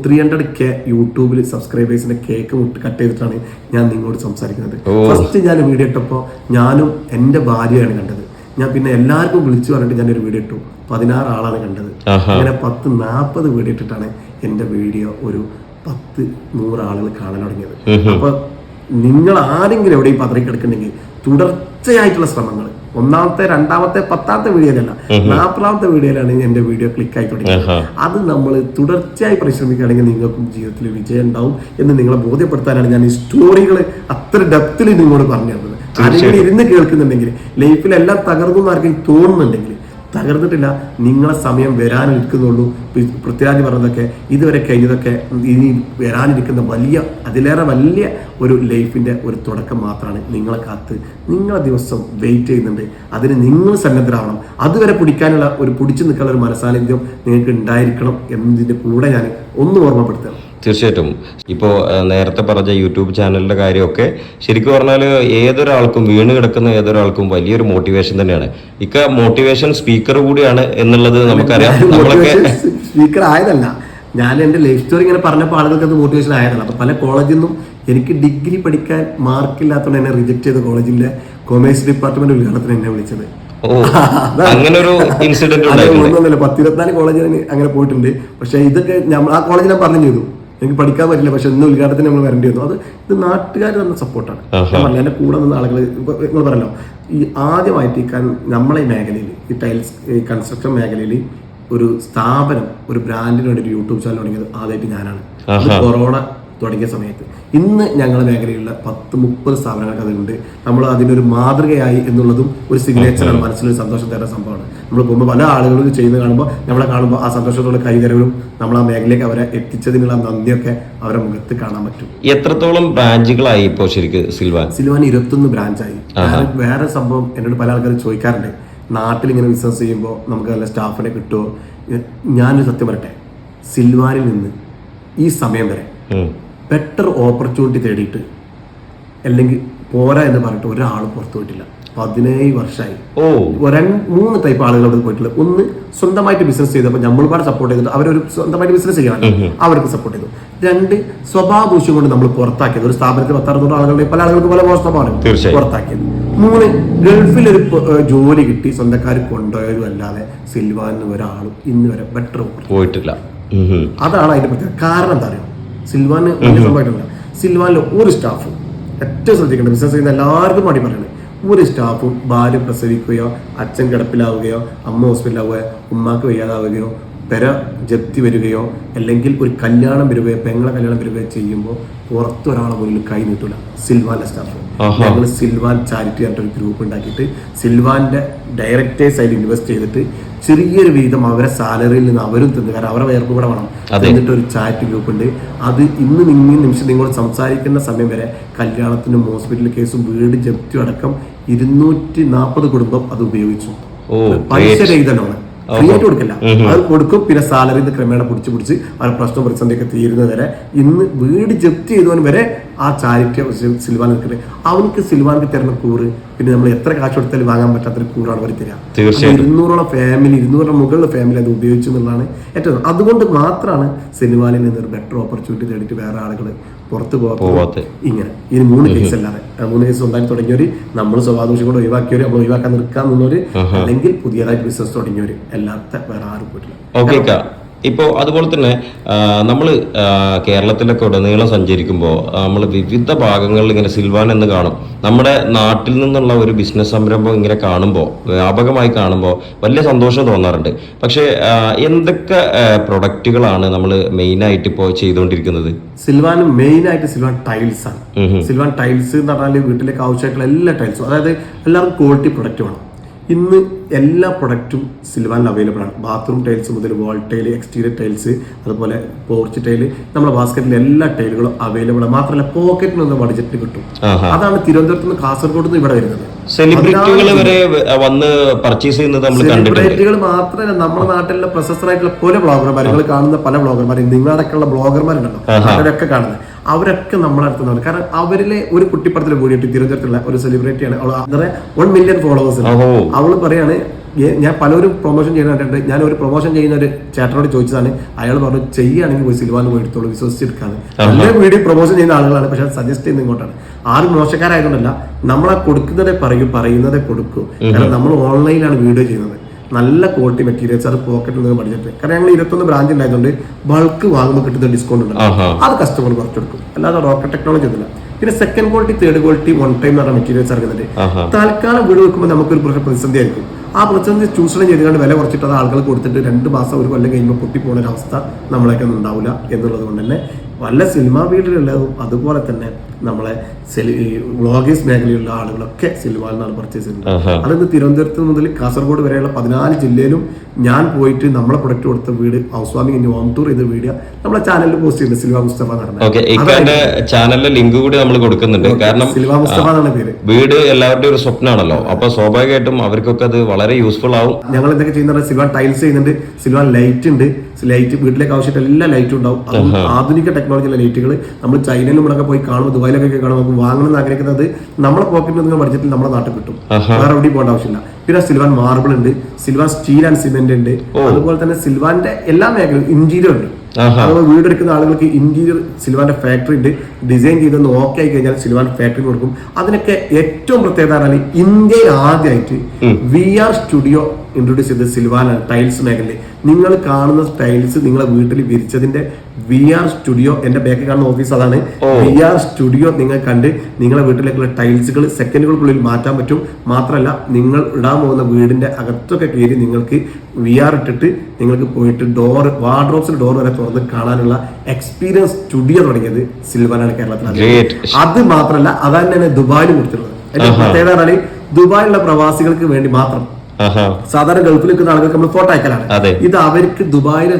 ത്രീ ഹൺഡ്രഡ് കെ യൂട്യൂബിൽ സബ്സ്ക്രൈബേഴ്സിന്റെ കേക്ക് കട്ട് ചെയ്തിട്ടാണ് ഞാൻ നിങ്ങളോട് സംസാരിക്കുന്നത്. ഫസ്റ്റ് ഞാൻ വീഡിയോ ഇട്ടപ്പോൾ ഞാനും എന്റെ ഭാര്യയാണ് കണ്ടത്. ഞാൻ പിന്നെ എല്ലാവർക്കും വിളിച്ചു പറഞ്ഞിട്ട് ഞാനൊരു വീഡിയോ ഇട്ടു. പതിനാറ് ആളാണ് കണ്ടത് അങ്ങനെ പത്ത് നാൽപ്പത് വീഡിയോ ഇട്ടിട്ടാണ് എന്റെ വീഡിയോ ഒരു പത്ത് നൂറ് ആളുകൾ കാണാൻ തുടങ്ങിയത്. അപ്പൊ നിങ്ങൾ ആരെങ്കിലും എവിടെയും പതറി കിടക്കുന്നുണ്ടെങ്കിൽ തുടർച്ചയായിട്ടുള്ള ശ്രമങ്ങൾ. ഒന്നാമത്തെ രണ്ടാമത്തെ പത്താമത്തെ വീഡിയോയിലല്ല നാൽപ്പതാമത്തെ വീഡിയോയിലാണ് എന്റെ വീഡിയോ ക്ലിക്ക് ആയി തുടങ്ങിയത്. അത് നമ്മൾ തുടർച്ചയായി പരിശ്രമിക്കുകയാണെങ്കിൽ നിങ്ങൾക്കും ജീവിതത്തിൽ വിജയം ഉണ്ടാവും എന്ന് നിങ്ങളെ ബോധ്യപ്പെടുത്താനാണ് ഞാൻ ഈ സ്റ്റോറികൾ അത്ര ഡെപ്തിൽ നിങ്ങളോട് പറഞ്ഞു തന്നത് ആരെങ്കിലും ഇരുന്ന് കേൾക്കുന്നുണ്ടെങ്കിൽ ലൈഫിൽ എല്ലാം തകർന്നു ആർക്കെങ്കിലും തോന്നുന്നുണ്ടെങ്കിൽ തകർന്നിട്ടില്ല നിങ്ങളെ സമയം വരാനിരിക്കുന്നുള്ളൂ പൃഥ്വിരാജ് പറഞ്ഞതൊക്കെ ഇതുവരെ കഴിഞ്ഞതൊക്കെ ഇനി വരാനിരിക്കുന്ന വലിയ അതിലേറെ വലിയ ഒരു ലൈഫിന്റെ ഒരു തുടക്കം മാത്രമാണ് നിങ്ങളെ കാത്ത്. നിങ്ങളെ ദിവസം വെയിറ്റ് ചെയ്യുന്നുണ്ട്. അതിന് നിങ്ങൾ സന്നദ്ധരാവണം. അതുവരെ പിടിക്കാനുള്ള ഒരു പിടിച്ചു നിൽക്കാനുള്ള ഒരു മനസാന്നിധ്യം നിങ്ങൾക്ക് ഉണ്ടായിരിക്കണം എന്നതിന്റെ കൂടെ ഞാൻ ഒന്ന് ഓർമ്മപ്പെടുത്തണം തീർച്ചയായിട്ടും. ഇപ്പോൾ നേരത്തെ പറഞ്ഞ യൂട്യൂബ് ചാനലിന്റെ കാര്യമൊക്കെ ശരിക്കും പറഞ്ഞാൽ ഏതൊരാൾക്കും വീണ് കിടക്കുന്ന ഏതൊരാൾക്കും വലിയൊരു മോട്ടിവേഷൻ തന്നെയാണ്. ഇക്ക മോട്ടിവേഷൻ സ്പീക്കർ കൂടിയാണ് എന്നുള്ളത് നമുക്കറിയാം. [LAUGHS] നമ്മളൊക്കെ സ്പീക്കർ ആയതല്ല. ഞാൻ എന്റെ ലൈഫ് സ്റ്റോറി ഇങ്ങനെ പറഞ്ഞപ്പോൾ ആളുകൾക്ക് അത് മോട്ടിവേഷൻ ആയതല്ല അപ്പോൾ പല കോളേജിൽ നിന്നും എനിക്ക് ഡിഗ്രി പഠിക്കാൻ മാർക്കില്ലാത്തതുകൊണ്ട് എന്നെ റിജക്ട് ചെയ്ത കോളേജിന്റെ കൊമേഴ്സ് ഡിപ്പാർട്ട്മെന്റ് ഉദ്ഘാടനത്തിന് എന്നെ വിളിച്ചത്. അങ്ങനെ ഒരു ഇൻസിഡന്റ് ഒന്നൊന്നുമില്ല. പത്തിരുപത്തിനാല് കോളേജിൽ അങ്ങനെ പോയിട്ടുണ്ട്. പക്ഷേ ഇതൊക്കെ ആ കോളേജിൽ ഞാൻ പറഞ്ഞു ചെയ്തു. എനിക്ക് പഠിക്കാൻ പറ്റില്ല പക്ഷെ ഇന്ന് ഉദ്ഘാടനത്തിന് നമ്മൾ വരേണ്ടി വന്നു. അത് ഇത് നാട്ടുകാർ തന്ന സപ്പോർട്ടാണ് ഞാൻ പറഞ്ഞു എന്റെ കൂടെ നിന്ന ആളുകൾ നിങ്ങൾ പറഞ്ഞല്ലോ ഈ ആദ്യമായിട്ട് ഈ നമ്മളെ ഈ മേഖലയിൽ ഈ ടൈൽസ് ഈ കൺസ്ട്രക്ഷൻ മേഖലയിൽ ഒരു സ്ഥാപനം ഒരു ബ്രാൻഡിന് വേണ്ടി ഒരു യൂട്യൂബ് ചാനൽ തുടങ്ങിയത് ആദ്യമായിട്ട് ഞാനാണ്. കൊറോണ തുടങ്ങിയ സമയത്ത്. ഇന്ന് ഞങ്ങളുടെ മേഖലയിലുള്ള പത്ത് മുപ്പത് സ്ഥാപനങ്ങൾക്ക് അതുണ്ട് നമ്മൾ അതിനൊരു മാതൃകയായി എന്നുള്ളതും ഒരു സിഗ്നേച്ചറാണ് മനസ്സിലൊരു സന്തോഷം തരുന്ന സംഭവമാണ്. നമ്മൾ പോകുമ്പോൾ പല ആളുകളും ചെയ്യുന്ന ചെയ്യുന്നത് കാണുമ്പോൾ നമ്മളെ കാണുമ്പോൾ ആ സന്തോഷത്തോടെ കൈകരവും നമ്മൾ ആ മേഖലയിലേക്ക് അവരെ എത്തിച്ചതിനുള്ള നന്ദിയൊക്കെ അവരെ മുഖത്ത് കാണാൻ പറ്റും. എത്രത്തോളം ബ്രാഞ്ചുകളായി ഇപ്പോൾ ശരിക്കും സിൽവാൻ? സിൽവാൻ ഇരുപത്തൊന്ന് ബ്രാഞ്ചായി വേറെ സംഭവം എന്നോട് പല ആൾക്കാരും ചോദിക്കാറുണ്ട്. നാട്ടിൽ ഇങ്ങനെ ബിസിനസ് ചെയ്യുമ്പോൾ നമുക്ക് നല്ല സ്റ്റാഫിനെ കിട്ടുമോ? ഞാനൊരു സത്യം പറയട്ടെ. സിൽവാനിൽ നിന്ന് ഈ സമയം വരെ. ബെറ്റർ ഓപ്പർച്യൂണിറ്റി തേടിയിട്ട് അല്ലെങ്കിൽ പോരാ എന്ന് പറഞ്ഞിട്ട് ഒരാൾ പുറത്തു പോയിട്ടില്ല. പതിനേഴ് വർഷമായി ഓ. രണ്ട് മൂന്ന് ടൈപ്പ് ആളുകൾ അവിടെ പോയിട്ടുള്ളത് ഒന്ന് സ്വന്തമായിട്ട് ബിസിനസ് ചെയ്തപ്പോൾ നമ്മൾപാട് സപ്പോർട്ട് ചെയ്തിട്ട് അവരൊരു സ്വന്തമായിട്ട് ബിസിനസ് ചെയ്യണം. അവർക്ക് സപ്പോർട്ട് ചെയ്തു. രണ്ട് സ്വഭാവദൂഷ്യം കൊണ്ട് നമ്മൾ പുറത്താക്കിയത്. ഒരു സ്ഥാപനത്തിൽ പത്തറുന്നൂറ് ആളുകളുടെ പല ആളുകൾക്ക് പല മോശമാണ്. പുറത്താക്കിയത്. മൂന്ന് ഗൾഫിൽ ഒരു ജോലി കിട്ടി. സ്വന്തക്കാർ കൊണ്ടുപോയതും അല്ലാതെ സിൽവാൻ ഒരാളും ഇന്ന് വരെ ബെറ്റർ പോയിട്ടില്ല. അതാണ് അതിന്റെ പ്രത്യേകത കാരണം എന്താ അറിയോ? സിൽവാന് വലിയ സംഭവമായിട്ടില്ല സിൽവാനിലെ ഒരു സ്റ്റാഫ് ഏറ്റവും ശ്രദ്ധിക്കേണ്ട. ബിസിനസ് ചെയ്യുന്ന എല്ലാവർക്കും അടി പറയുന്നത് ഒരു സ്റ്റാഫും ഭാര്യ പ്രസവിക്കുകയോ അച്ഛൻ കിടപ്പിലാവുകയോ അമ്മ ഹോസ്പിറ്റലാവുകയോ ഉമ്മാക്ക് വയ്യാതാവുകയോ പെര ജപ്തി വരികയോ അല്ലെങ്കിൽ ഒരു കല്യാണം വരികയോ പെങ്ങളെ കല്യാണം വരികയോ ചെയ്യുമ്പോൾ പുറത്തൊരാളെ മുന്നിൽ കൈ നീട്ടൂല സിൽവാന്റെ സ്റ്റാഫ്. ഞങ്ങൾ സിൽവാൻ ചാരിറ്റി ആയിട്ട് ഒരു ഗ്രൂപ്പ് ഉണ്ടാക്കിയിട്ട് സിൽവാന്റെ ഡയറക്ടേഴ്സ് ആയിട്ട് ഇൻവെസ്റ്റ് ചെയ്തിട്ട് ചെറിയൊരു വീതം അവരെ സാലറിയിൽ നിന്ന് അവരും തിന്നു കാരണം അവരെ വേർപ്പ് കൂടെ വേണം. എന്നിട്ട് ഒരു ചാറ്റ് ഗ്രൂപ്പ് ഉണ്ട് അത് ഇന്ന് നിങ്ങൾ നിമിഷം നിങ്ങളോട് സംസാരിക്കുന്ന സമയം വരെ കല്യാണത്തിനും ഹോസ്പിറ്റൽ കേസും വീട് ജപ്തിയും അടക്കം ഇരുന്നൂറ്റി നാൽപ്പത് കുടുംബം അത് ഉപയോഗിച്ചു പൈസ പലിശ great. ഫ്രീ ആയിട്ട് കൊടുക്കില്ല. അത് കൊടുക്കും. പിന്നെ സാലറി ക്രമേണ പിടിച്ച് പിടിച്ച് അവരുടെ പ്രശ്നം പ്രതിസന്ധിയൊക്കെ തീരുന്നത് വരെ ഇന്ന് വീട് ജപ്തി ചെയ്തവൻ വരെ ആ ചാരിറ്റി സിൽവാൻ നിൽക്കുന്നത് അവർക്ക് സിൽവാനക്ക് തരുന്ന കൂറ് പിന്നെ നമ്മൾ എത്ര കാശ് കൊടുത്താലും വാങ്ങാൻ പറ്റാത്തൊരു കൂറാണ് അവർ തരിക ഇരുന്നൂറോളം ഫാമിലി ഇരുന്നൂറോളം മുകളിലെ ഫാമിലി അത് ഉപയോഗിച്ചു എന്നുള്ളതാണ് ഏറ്റവും അതുകൊണ്ട് മാത്രമാണ് സിൽവാനിൽ നിന്ന് ഒരു ബെറ്റർ ഓപ്പർച്യൂണിറ്റി തേടിയിട്ട് വേറെ ആളുകൾ പുറത്ത് പോകാത്ത പോവാത്ത. ഇങ്ങനെ. ഈ മൂന്ന് കേസ് അല്ലാതെ. മൂന്ന് കേസ് സ്വന്തമായിട്ട് തുടങ്ങിയവര് നമ്മൾ സ്വഭാവദോഷം കൂടെ ഒഴിവാക്കിയവര് നമ്മൾ ഒഴിവാക്കാൻ നിൽക്കാന്നുള്ളവര് അല്ലെങ്കിൽ പുതിയതായിട്ട് ബിസിനസ് തുടങ്ങിയവര്. അല്ലാത്ത വേറെ ആരും പോയിട്ടില്ല. ഇപ്പോൾ അതുപോലെ തന്നെ നമ്മൾ കേരളത്തിലൊക്കെ ഉടനീളം സഞ്ചരിക്കുമ്പോൾ നമ്മൾ വിവിധ ഭാഗങ്ങളിൽ ഇങ്ങനെ സിൽവാൻ എന്ന് കാണും. നമ്മുടെ നാട്ടിൽ നിന്നുള്ള ഒരു ബിസിനസ് സംരംഭം ഇങ്ങനെ കാണുമ്പോൾ വ്യാപകമായി കാണുമ്പോൾ വലിയ സന്തോഷം തോന്നാറുണ്ട്. പക്ഷേ എന്തൊക്കെ പ്രൊഡക്റ്റുകളാണ് നമ്മൾ മെയിനായിട്ട് ഇപ്പോൾ ചെയ്തുകൊണ്ടിരിക്കുന്നത്? സിൽവാൻ മെയിനായിട്ട് സിൽവാൻ ടൈൽസ് ആണ്. സിൽവാൻ ടൈൽസ് എന്ന് പറഞ്ഞാൽ വീട്ടിലേക്ക് ആവശ്യമായിട്ടുള്ള എല്ലാ ടൈൽസും അതായത് എല്ലാവർക്കും ക്വാളിറ്റി പ്രൊഡക്റ്റ് വേണം. ഇന്ന് എല്ലാ പ്രൊഡക്റ്റും സിൽവാനിൽ അവൈലബിൾ ആണ്. ബാത്റൂം ടൈൽസ് മുതൽ വാൾ ടൈൽ എക്സ്റ്റീരിയർ ടൈൽസ് അതുപോലെ പോർച്ച് ടൈൽ നമ്മുടെ ബാസ്ക്കറ്റിൽ എല്ലാ ടൈലുകളും അവൈലബിൾ ആണ്. മാത്രമല്ല പോക്കറ്റിൽ നിന്ന് ബഡ്ജറ്റ് കിട്ടും. അതാണ് തിരുവനന്തപുരത്ത് നിന്ന് കാസർഗോഡ് നിന്ന് ഇവിടെ വരുന്നത്. സെലിബ്രിറ്റികൾ വരെ വന്ന് പർച്ചേസ് ചെയ്യുന്നത് നമ്മൾ സെലിബ്രിറ്റികൾ മാത്രമല്ല നമ്മുടെ നാട്ടിലെ പ്രശസ്തരായിട്ടുള്ള പല ബ്ലോഗർമാർ നിങ്ങൾ കാണുന്ന പല ബ്ലോഗർമാർ നിങ്ങളടക്കമുള്ള ബ്ലോഗർമാരുണ്ടല്ലോ അവരൊക്കെ കാണുന്നത്. അവരൊക്കെ നമ്മളെ അടുത്തുനിന്നാണ് കാരണം അവരിലെ ഒരു കുട്ടിപ്പടത്തിൽ കൂടിയിട്ട് തിരുവനന്തപുരത്തുള്ള ഒരു സെലിബ്രിറ്റിയാണ് അവൾ അത്ര വൺ മില്യൺ ഫോളോവേഴ്സ് അവൾ പറയാണ് ഞാൻ പലരും പ്രൊമോഷൻ ചെയ്യുന്നുണ്ട് ഞാൻ ഒരു പ്രൊമോഷൻ ചെയ്യുന്ന ഒരു ചേട്ടനോട് ചോദിച്ചതാണ്. അയാൾ പറഞ്ഞു ചെയ്യുകയാണെങ്കിൽ പോയി സിനിമ പോയി എടുത്തോളൂ വിശ്വസിച്ചെടുക്കാണ് നല്ല വീഡിയോ പ്രൊമോഷൻ ചെയ്യുന്ന ആളുകളാണ് പക്ഷെ സജസ്റ്റ് ചെയ്യുന്ന ഇങ്ങോട്ടാണ്. ആരും മോശക്കാരായതുകൊണ്ടല്ല നമ്മളെ കൊടുക്കുന്നതേ പറയൂ പറയുന്നതേ കൊടുക്കൂ. കാരണം നമ്മൾ ഓൺലൈനിലാണ് വീഡിയോ ചെയ്യുന്നത്. നല്ല ക്വാളിറ്റി മെറ്റീരിയൽസ് അത് പോക്കറ്റിൽ നിന്ന് ബഡ്ജറ്റ് കാരണം ഞങ്ങൾ ഇരുപത്തൊന്ന് ബ്രാഞ്ച് ഉണ്ടായതുകൊണ്ട് ബൾക്ക് വാങ്ങുമ്പോൾ കിട്ടുന്ന ഡിസ്കൗണ്ട് ഉണ്ട് അത് കസ്റ്റമർ കുറച്ചെടുക്കും. അല്ലാതെ റോക്കറ്റ് ടെക്നോളജി ഒന്നുമില്ല. പിന്നെ second quality third quality one time എന്ന് പറഞ്ഞ മെറ്റീരിയൽസ് ഇറങ്ങുന്നുണ്ട്. തൽക്കാലം വീട് വെക്കുമ്പോൾ നമുക്കൊരു പ്രശ്ന പ്രതിസന്ധി ആയിരിക്കും. ആ പ്രതിസന്ധി ചൂഷണം ചെയ്തുകൊണ്ട് വില കുറച്ചിട്ട് അത് ആളുകൾ കൊടുത്തിട്ട് രണ്ട് മാസം ഒരു കൊല്ലം കഴിയുമ്പോൾ പൊട്ടി പോകുന്ന ഒരു അവസ്ഥ നമ്മളെയൊക്കെ ഒന്നും ഉണ്ടാവില്ല എന്നുള്ളത് കൊണ്ട് തന്നെ വല്ല സിനിമാ വീടുകളിലും അതുപോലെ തന്നെ നമ്മളെ സെലി വ്ളോഗേഴ്സ് മേഖലയിലുള്ള ആളുകളൊക്കെ സിൽവാൽ നിന്നാണ് പർച്ചേസ് ചെയ്യുന്നത് അതിന്ന് തിരുവനന്തപുരത്ത് മുതൽ കാസർഗോഡ് വരെയുള്ള പതിനാല് ജില്ലയിലും ഞാൻ പോയിട്ട് നമ്മളെ പ്രൊഡക്റ്റ് കൊടുത്ത വീട് ഹൗസ് വാമിംഗ് ഇനി ഹോം ടൂർ ചെയ്ത വീഡിയോ നമ്മളെ ചാനലിൽ പോസ്റ്റ് ചെയ്യുന്നത് സിൽവാ മുസ്തഫ എന്നാണ് ചാനലിലെ ലിങ്ക് കൂടി നമ്മൾ കൊടുക്കുന്നുണ്ട്. കാരണം സിൽവാ മുസ്തഫ എന്നാണ് പേര്. വീട് എല്ലാവരുടെയും ഒരു സ്വപ്നമാണല്ലോ അപ്പൊ സ്വാഭാവികമായിട്ടും അവർക്കൊക്കെ അത് വളരെ യൂസ്ഫുൾ ആവും. ഞങ്ങൾ എന്തൊക്കെ ചെയ്യുന്നുണ്ട് സിൽവാൻ ടൈൽസ് ചെയ്യുന്നുണ്ട് സിൽവാൻ ലൈറ്റ് ഉണ്ട് ലൈറ്റ് വീട്ടിലേക്ക് ആവശ്യമായിട്ട് എല്ലാ ലൈറ്റും ഉണ്ടാവും. ആധുനിക ടെക്നോളജിയിലെ ലൈറ്റുകൾ നമ്മൾ ചൈനയിലും ഇവിടെ പോയി കാണുമ്പോൾ ദുബായിലൊക്കെ കാണുമ്പോൾ നമുക്ക് വാങ്ങണം എന്ന് ആഗ്രഹിക്കുന്നത് നമ്മളെ പോക്കറ്റിൽ നിങ്ങൾ ബഡ്ജറ്റിൽ നമ്മുടെ നാട്ടിൽ കിട്ടും. വേറെ എവിടെയും പോകേണ്ട ആവശ്യമില്ല. പിന്നെ സിൽവാൻ മാർബിൾ ഉണ്ട് സിൽവാൻ സ്റ്റീൽ ആൻഡ് സിമെന്റ് ഉണ്ട്. അതുപോലെ തന്നെ സിൽവാന്റെ എല്ലാ മേഖലയും ഇന്റീരിയർ ഉണ്ട്. അതുപോലെ വീടെടുക്കുന്ന ആളുകൾക്ക് ഇന്റീരിയർ സിൽവാന്റെ ഫാക്ടറി ഉണ്ട്. ഡിസൈൻ ചെയ്തൊന്ന് ഓക്കെ ആയി കഴിഞ്ഞാൽ സിൽവാൻ ഫാക്ടറി കൊടുക്കും. അതിനൊക്കെ ഏറ്റവും പ്രത്യേകത പറഞ്ഞാൽ ഇന്ത്യയിൽ ആദ്യമായിട്ട് വി ആർ സ്റ്റുഡിയോ ഇൻട്രൊഡ്യൂസ് ചെയ്ത സിൽവാൻ ടൈൽസ് മേഖലയിൽ നിങ്ങൾ കാണുന്ന ടൈൽസ് നിങ്ങളെ വീട്ടിൽ വിരിച്ചതിന്റെ വി ആർ സ്റ്റുഡിയോ എന്റെ ബാക്കിൽ കാണുന്ന ഓഫീസ് അതാണ്. വി ആർ സ്റ്റുഡിയോ നിങ്ങൾ കണ്ട് നിങ്ങളെ വീട്ടിലേക്കുള്ള ടൈൽസുകൾ സെക്കൻഡുകൾക്കുള്ളിൽ മാറ്റാൻ പറ്റും. മാത്രമല്ല നിങ്ങൾ ഇടാൻ പോകുന്ന വീടിന്റെ അകത്തൊക്കെ കയറി നിങ്ങൾക്ക് വി ആർ ഇട്ടിട്ട് നിങ്ങൾക്ക് പോയിട്ട് ഡോർ വാർഡ്രോബ്സിൽ ഡോർ വരെ തുറന്ന് കാണാനുള്ള എക്സ്പീരിയൻസ് സ്റ്റുഡിയോ തുടങ്ങിയത് സിൽവനാണ് കേരളത്തിൽ അത് മാത്രമല്ല അതാണ് തന്നെ ദുബായിൽ കൊടുത്തിട്ടുള്ളത്. അതിന്റെ പ്രത്യേകത പറഞ്ഞാൽ ദുബായിലുള്ള പ്രവാസികൾക്ക് വേണ്ടി മാത്രം. സാധാരണ ഗൾഫിൽ നിൽക്കുന്ന ആളുകൾക്ക് നമ്മൾ ഫോട്ടോ അയക്കലാണ്. ഇത് അവർക്ക് ദുബായിലെ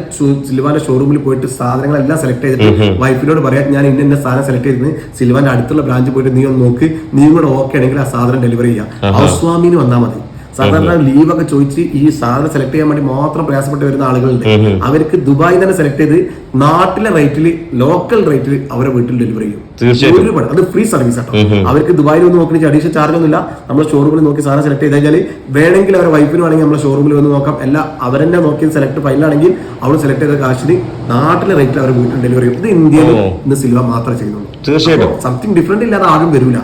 സിൽവാന ഷോറൂമിൽ പോയിട്ട് സാധനങ്ങളെല്ലാം സെലക്ട് ചെയ്തിട്ട് വൈഫിനോട് പറയാം ഞാൻ ഇന്ന ഇന്ന സാധനം സെലക്ട് ചെയ്തിരുന്നു. സിൽവാന്റെ അടുത്തുള്ള ബ്രാഞ്ച് പോയിട്ട് നീ ഒന്ന് നോക്ക്. നീ കൂടെ ഓക്കെ ആണെങ്കിൽ ആ സാധനം ഡെലിവറി ചെയ്യാം. ഹൗസ് വാമിന് വന്നാൽ മതി. സാധാരണ ലീവൊക്കെ ചോദിച്ച് ഈ സാധനം സെലക്ട് ചെയ്യാൻ വേണ്ടി മാത്രം പ്രയാസപ്പെട്ട് വരുന്ന ആളുകളുണ്ട്. അവർക്ക് ദുബായി തന്നെ സെലക്ട് ചെയ്ത് നാട്ടിലെ റേറ്റിൽ ലോക്കൽ റേറ്റിൽ അവരെ വീട്ടിൽ ഡെലിവറി ചെയ്യും. തീർച്ചയായിട്ടും. ഒരുപാട്. അത് ഫ്രീ സർവീസ് ആട്ടോ. അവർക്ക് ദുബായിൽ ഒന്ന് നോക്കി അഡീഷണൽ ചാർജ് ഒന്നുമില്ല. നമ്മൾ ഷോറൂമിൽ നോക്കി സാധനം സെലക്ട് ചെയ്ത് കഴിഞ്ഞാൽ വേണമെങ്കിൽ അവരെ വൈഫിന് വേണമെങ്കിൽ നമ്മൾ ഷോറൂമിൽ വന്ന് നോക്കാം. അല്ല അവരെന്നെ നോക്കി സെലക്ട് ഫൈനലാണെങ്കിൽ അവൾ സെലക്ട് ചെയ്ത കാശിന് നാട്ടിലെ റേറ്റിൽ അവർ വീട്ടിൽ ഡെലിവറി ചെയ്യും. ഇത് ഇന്ത്യയിൽ. ഇന്ന് സിൽവ മാത്രമേ ചെയ്യുന്നുള്ളൂ. തീർച്ചയായിട്ടും. സംതിങ് ഡിഫറെന്റ് ഇല്ലാതെ ആരും വരില്ല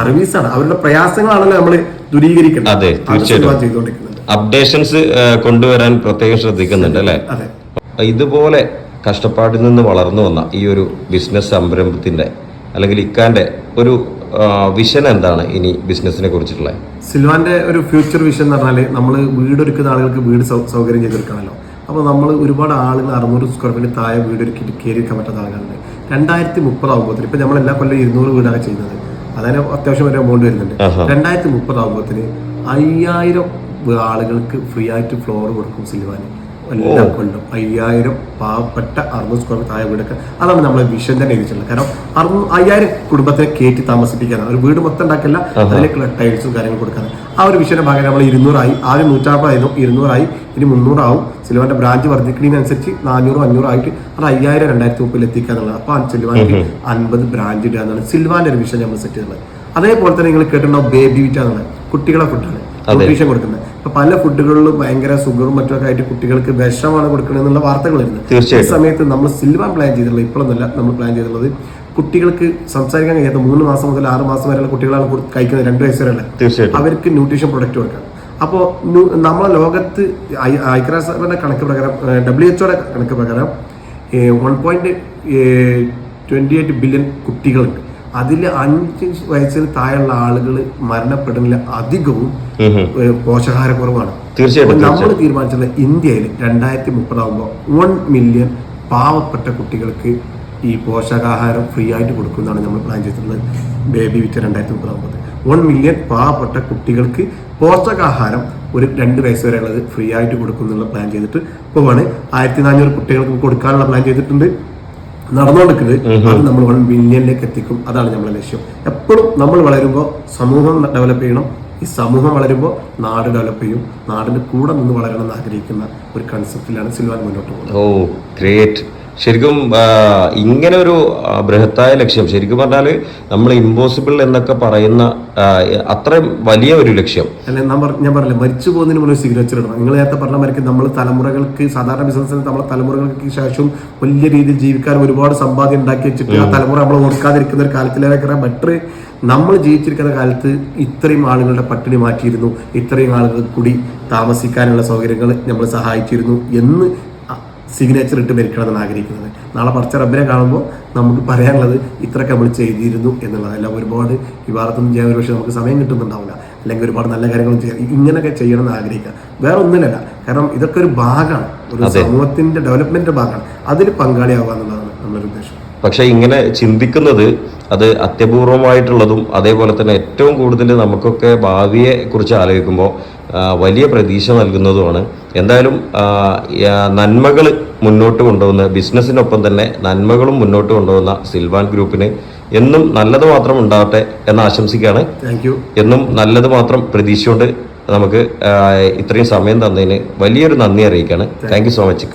സർവീസ് ആണ്. അവരുടെ പ്രയാസങ്ങളാണല്ലോ നമ്മൾ ദുരീകരിക്കേണ്ടത് അതെ, അത് തീർച്ചയായിട്ടും. ചെയ്തുകൊണ്ടിരിക്കുന്നത്. അപ്ഡേഷൻസ് കൊണ്ടുവരാൻ പ്രത്യേകം ശ്രദ്ധിക്കുന്നുണ്ട് അല്ലേ? ഇതുപോലെ കഷ്ടപ്പാടിൽ നിന്ന് വളർന്നു വന്ന ഈ ഒരു ബിസിനസ് സംരംഭത്തിന്റെ അല്ലെങ്കിൽ ഇക്കാന്റെ ഒരു വിഷൻ എന്താണ് ഇനി ബിസിനസിനെ കുറിച്ചിട്ടുള്ളത് സിൽവാന്റെ ഒരു ഫ്യൂച്ചർ വിഷൻ എന്ന് പറഞ്ഞാൽ നമ്മൾ വീട് ഒരുക്കുന്ന ആളുകൾക്ക് വീട് സൗകര്യം ചെയ്തെടുക്കണമല്ലോ. അപ്പോൾ നമ്മൾ ഒരുപാട് ആളുകൾ അറുന്നൂറ് സ്ക്വയർ ഫീറ്റ് താഴെ വീട് ഒരുക്കിയിട്ട് കയറി വെക്കാൻ പറ്റാത്ത ആളുകളുണ്ട്. രണ്ടായിരത്തി മുപ്പതാകുമ്പോഴത്തേന് ഇപ്പം നമ്മൾ എല്ലാ കൊല്ലം ഇരുന്നൂറ് വീടാണ് ചെയ്യുന്നത്. അതായത് അത്യാവശ്യം ഒരു എമൗണ്ട് വരുന്നുണ്ട്. രണ്ടായിരത്തി മുപ്പതാകുമ്പോഴത്തേന് അയ്യായിരം ആളുകൾക്ക് ഫ്രീ ആയിട്ട് ഫ്ലോർ കൊടുക്കും സിൽവാന്. എല്ലാ കൊല്ലം അയ്യായിരം പാവപ്പെട്ട അറുന്നൂറ് സ്ക്വയർ താഴെ വീടൊക്കെ. അതാണ് നമ്മളെ വിഷൻ തന്നെ എഴുതിയിട്ടുള്ളത്. കാരണം അറുന്നൂ അയ്യായിരം കുടുംബത്തിനെ കയറ്റി താമസിപ്പിക്കാനാണ്. ഒരു വീട് മൊത്തം ഉണ്ടാക്കില്ല അതിലേക്കുള്ള ടൈൽസും കാര്യങ്ങളും കൊടുക്കാനാണ്. ആ ഒരു വിഷയം ഭാഗം നമ്മൾ ഇരുന്നൂറായി. ആദ്യം നൂറ്റാമ്പതായിരുന്നു ഇരുന്നൂറായി. ഇനി മുന്നൂറാവും. സിൽവാന്റെ ബ്രാഞ്ച് വർദ്ധിക്കുന്നതിനനുസരിച്ച് നാനൂറും അഞ്ഞൂറും ആയിട്ട് അത് അയ്യായിരം രണ്ടായിരത്തി മുപ്പതിൽ എത്തിക്കുക എന്നുള്ളത്. അപ്പോൾ സിൽവാനിക്ക് അൻപത് ബ്രാഞ്ച് ഇടുക എന്നാണ് സിൽവാന്റെ ഒരു വിഷൻ നമ്മൾ സെറ്റ് ചെയ്തത് അതേപോലെ തന്നെ നിങ്ങൾ കേട്ടിട്ടുണ്ടാവും ബേബി വിറ്റ എന്നുള്ളത്. കുട്ടികളെ ഫുഡാണ് ന്യൂട്രീഷൻ കൊടുക്കുന്നത്. ഇപ്പൊ പല ഫുഡുകളിലും ഭയങ്കര സുഗറും മറ്റൊക്കെ ആയിട്ട് കുട്ടികൾക്ക് വിഷമാണ് കൊടുക്കുന്നത് എന്നുള്ള വാർത്തകൾ വരുന്നത് ഈ സമയത്ത് നമ്മൾ സിൽവാൻ പ്ലാൻ ചെയ്തിട്ടുള്ളത് ഇപ്പോഴൊന്നല്ല നമ്മൾ പ്ലാൻ ചെയ്തിട്ടുള്ളത് കുട്ടികൾക്ക് സംസാരിക്കാൻ കഴിയാത്ത മൂന്ന് മാസം മുതൽ ആറ് മാസം വരെയുള്ള കുട്ടികളാണ് കൊടു- കഴിക്കുന്നത് രണ്ട് വയസ്സ് വരെയുള്ള. അവർക്ക് ന്യൂട്രീഷൻ പ്രൊഡക്റ്റ് കൊടുക്കാം. അപ്പോൾ നമ്മളെ ലോകത്ത് ഐ- ഐക്യരാഷ്ട്രസഭയുടെ കണക്ക് പ്രകാരം ഡബ്ല്യു എച്ച്ഒയുടെ കണക്ക് പ്രകാരം one point twenty eight billion കുട്ടികളുണ്ട്. അതിൽ അഞ്ച് വയസ്സിന് താഴെയുള്ള ആളുകൾ മരണപ്പെടുന്നില്ല അധികവും. പോഷകാഹാരക്കുറവാണ്. തീർച്ചയായിട്ടും നമ്മൾ തീരുമാനിച്ചത് ഇന്ത്യയിൽ രണ്ടായിരത്തി മുപ്പതാകുമ്പോൾ വൺ മില്യൺ പാവപ്പെട്ട കുട്ടികൾക്ക് ഈ പോഷകാഹാരം ഫ്രീ ആയിട്ട് കൊടുക്കുന്നതാണ് നമ്മൾ പ്ലാൻ ചെയ്തിട്ടുള്ളത്. ബേബി വിറ്റ് രണ്ടായിരത്തി മുപ്പതാകുമ്പോൾ വൺ മില്യൺ പാവപ്പെട്ട കുട്ടികൾക്ക് പോഷകാഹാരം ഒരു രണ്ട് വയസ്സ് വരെ ഉള്ളത് ഫ്രീ ആയിട്ട് കൊടുക്കുന്നുള്ള പ്ലാൻ ചെയ്തിട്ട് പോവാണ്. ആയിരത്തി നാനൂറ് കുട്ടികൾക്ക് കൊടുക്കാനുള്ള പ്ലാൻ ചെയ്തിട്ടുണ്ട്. നടന്നുകൊണ്ടിരിക്കുന്നത് അത് നമ്മൾ വൺ ബില്യണിലേക്ക് എത്തിക്കും. അതാണ് നമ്മുടെ ലക്ഷ്യം. എപ്പോഴും നമ്മൾ വളരുമ്പോൾ സമൂഹം ഡെവലപ്പ് ചെയ്യണം. ഈ സമൂഹം വളരുമ്പോൾ നാട് ഡെവലപ്പ് ചെയ്യും. നാടിന്റെ കൂടെ നിന്ന് വളരണം എന്ന് ആഗ്രഹിക്കുന്ന ഒരു കൺസെപ്റ്റിലാണ് സിൽവാൻ മുന്നോട്ട് പോകുന്നത്. ഓ ഗ്രേറ്റ് ശരിക്കും ഇങ്ങനെ ഒരു ബൃഹത്തായ ലക്ഷ്യം. ശരിക്കും പറഞ്ഞാൽ നമ്മൾ ഇമ്പോസിബിൾ എന്നൊക്കെ പറയുന്ന അത്ര അത്രയും വലിയ ഒരു ലക്ഷ്യം. അല്ലെ ഞാൻ പറ- ഞാൻ പറഞ്ഞില്ല മരിച്ചു പോകുന്നതിന് മുന്നേ സിഗ്നേച്ചർ ഇടണം. നിങ്ങൾ നേരത്തെ പറഞ്ഞ മാതിരി നമ്മൾ തലമുറകൾക്ക് സാധാരണ ബിസിനസ്സിൽ നമ്മളെ തലമുറകൾക്ക് ശേഷം വലിയ രീതിയിൽ ജീവിക്കാൻ ഒരുപാട് സമ്പാദ്യം ഉണ്ടാക്കി വെച്ചിട്ട് ആ തലമുറ നമ്മൾ ഓർക്കാതിരിക്കുന്ന ഒരു കാലത്തിലേറെ ബെറ്റർ നമ്മൾ ജീവിച്ചിരിക്കുന്ന കാലത്ത് ഇത്രയും ആളുകളുടെ പട്ടിണി മാറ്റിയിരുന്നു. ഇത്രയും ആളുകൾ കൂടി താമസിക്കാനുള്ള സൗകര്യങ്ങൾ നമ്മൾ സഹായിച്ചിരുന്നു എന്ന് സിഗ്നേച്ചർ ഇട്ട് മരിക്കണമെന്നാണ് ആഗ്രഹിക്കുന്നത്. നാളെ പറിച്ച റബ്ബിനെ കാണുമ്പോൾ നമുക്ക് പറയാനുള്ളത് ഇത്രയൊക്കെ നമ്മൾ ചെയ്തിരുന്നു എന്നുള്ളതല്ല ഒരുപാട് ഈ ഭാഗത്തൊന്നും ചെയ്യാൻ ഒരു പക്ഷേ നമുക്ക് സമയം കിട്ടുന്നുണ്ടാവില്ല. അല്ലെങ്കിൽ ഒരുപാട് നല്ല കാര്യങ്ങളും ചെയ്യാം ഇങ്ങനെയൊക്കെ ചെയ്യണം എന്ന് ആഗ്രഹിക്കുക. വേറെ ഒന്നിനല്ല. കാരണം ഇതൊക്കെ ഒരു ഭാഗമാണ്. ഒരു സമൂഹത്തിന്റെ ഡെവലപ്മെന്റ് ഭാഗമാണ്. അതിൽ പങ്കാളിയാവുക എന്നുള്ളതാണ് നമ്മളൊരു ഉദ്ദേശം. പക്ഷെ ഇങ്ങനെ ചിന്തിക്കുന്നത് അത് അത്യപൂർവമായിട്ടുള്ളതും അതേപോലെ തന്നെ ഏറ്റവും കൂടുതൽ നമുക്കൊക്കെ ഭാവിയെ കുറിച്ച് ആലോചിക്കുമ്പോൾ വലിയ പ്രതീക്ഷ നൽകുന്നതുമാണ്. എന്തായാലും നന്മകൾ മുന്നോട്ട് കൊണ്ടുപോകുന്ന ബിസിനസ്സിനൊപ്പം തന്നെ നന്മകളും മുന്നോട്ട് കൊണ്ടുവന്ന സിൽവാൻ ഗ്രൂപ്പിന് എന്നും നല്ലത് മാത്രം ഉണ്ടാവട്ടെ എന്ന് ആശംസിക്കുകയാണ്. എന്നും നല്ലത് മാത്രം പ്രതീക്ഷയോണ്ട് നമുക്ക് ഇത്രയും സമയം തന്നതിന് വലിയൊരു നന്ദി അറിയിക്കുകയാണ്. Thank you so much you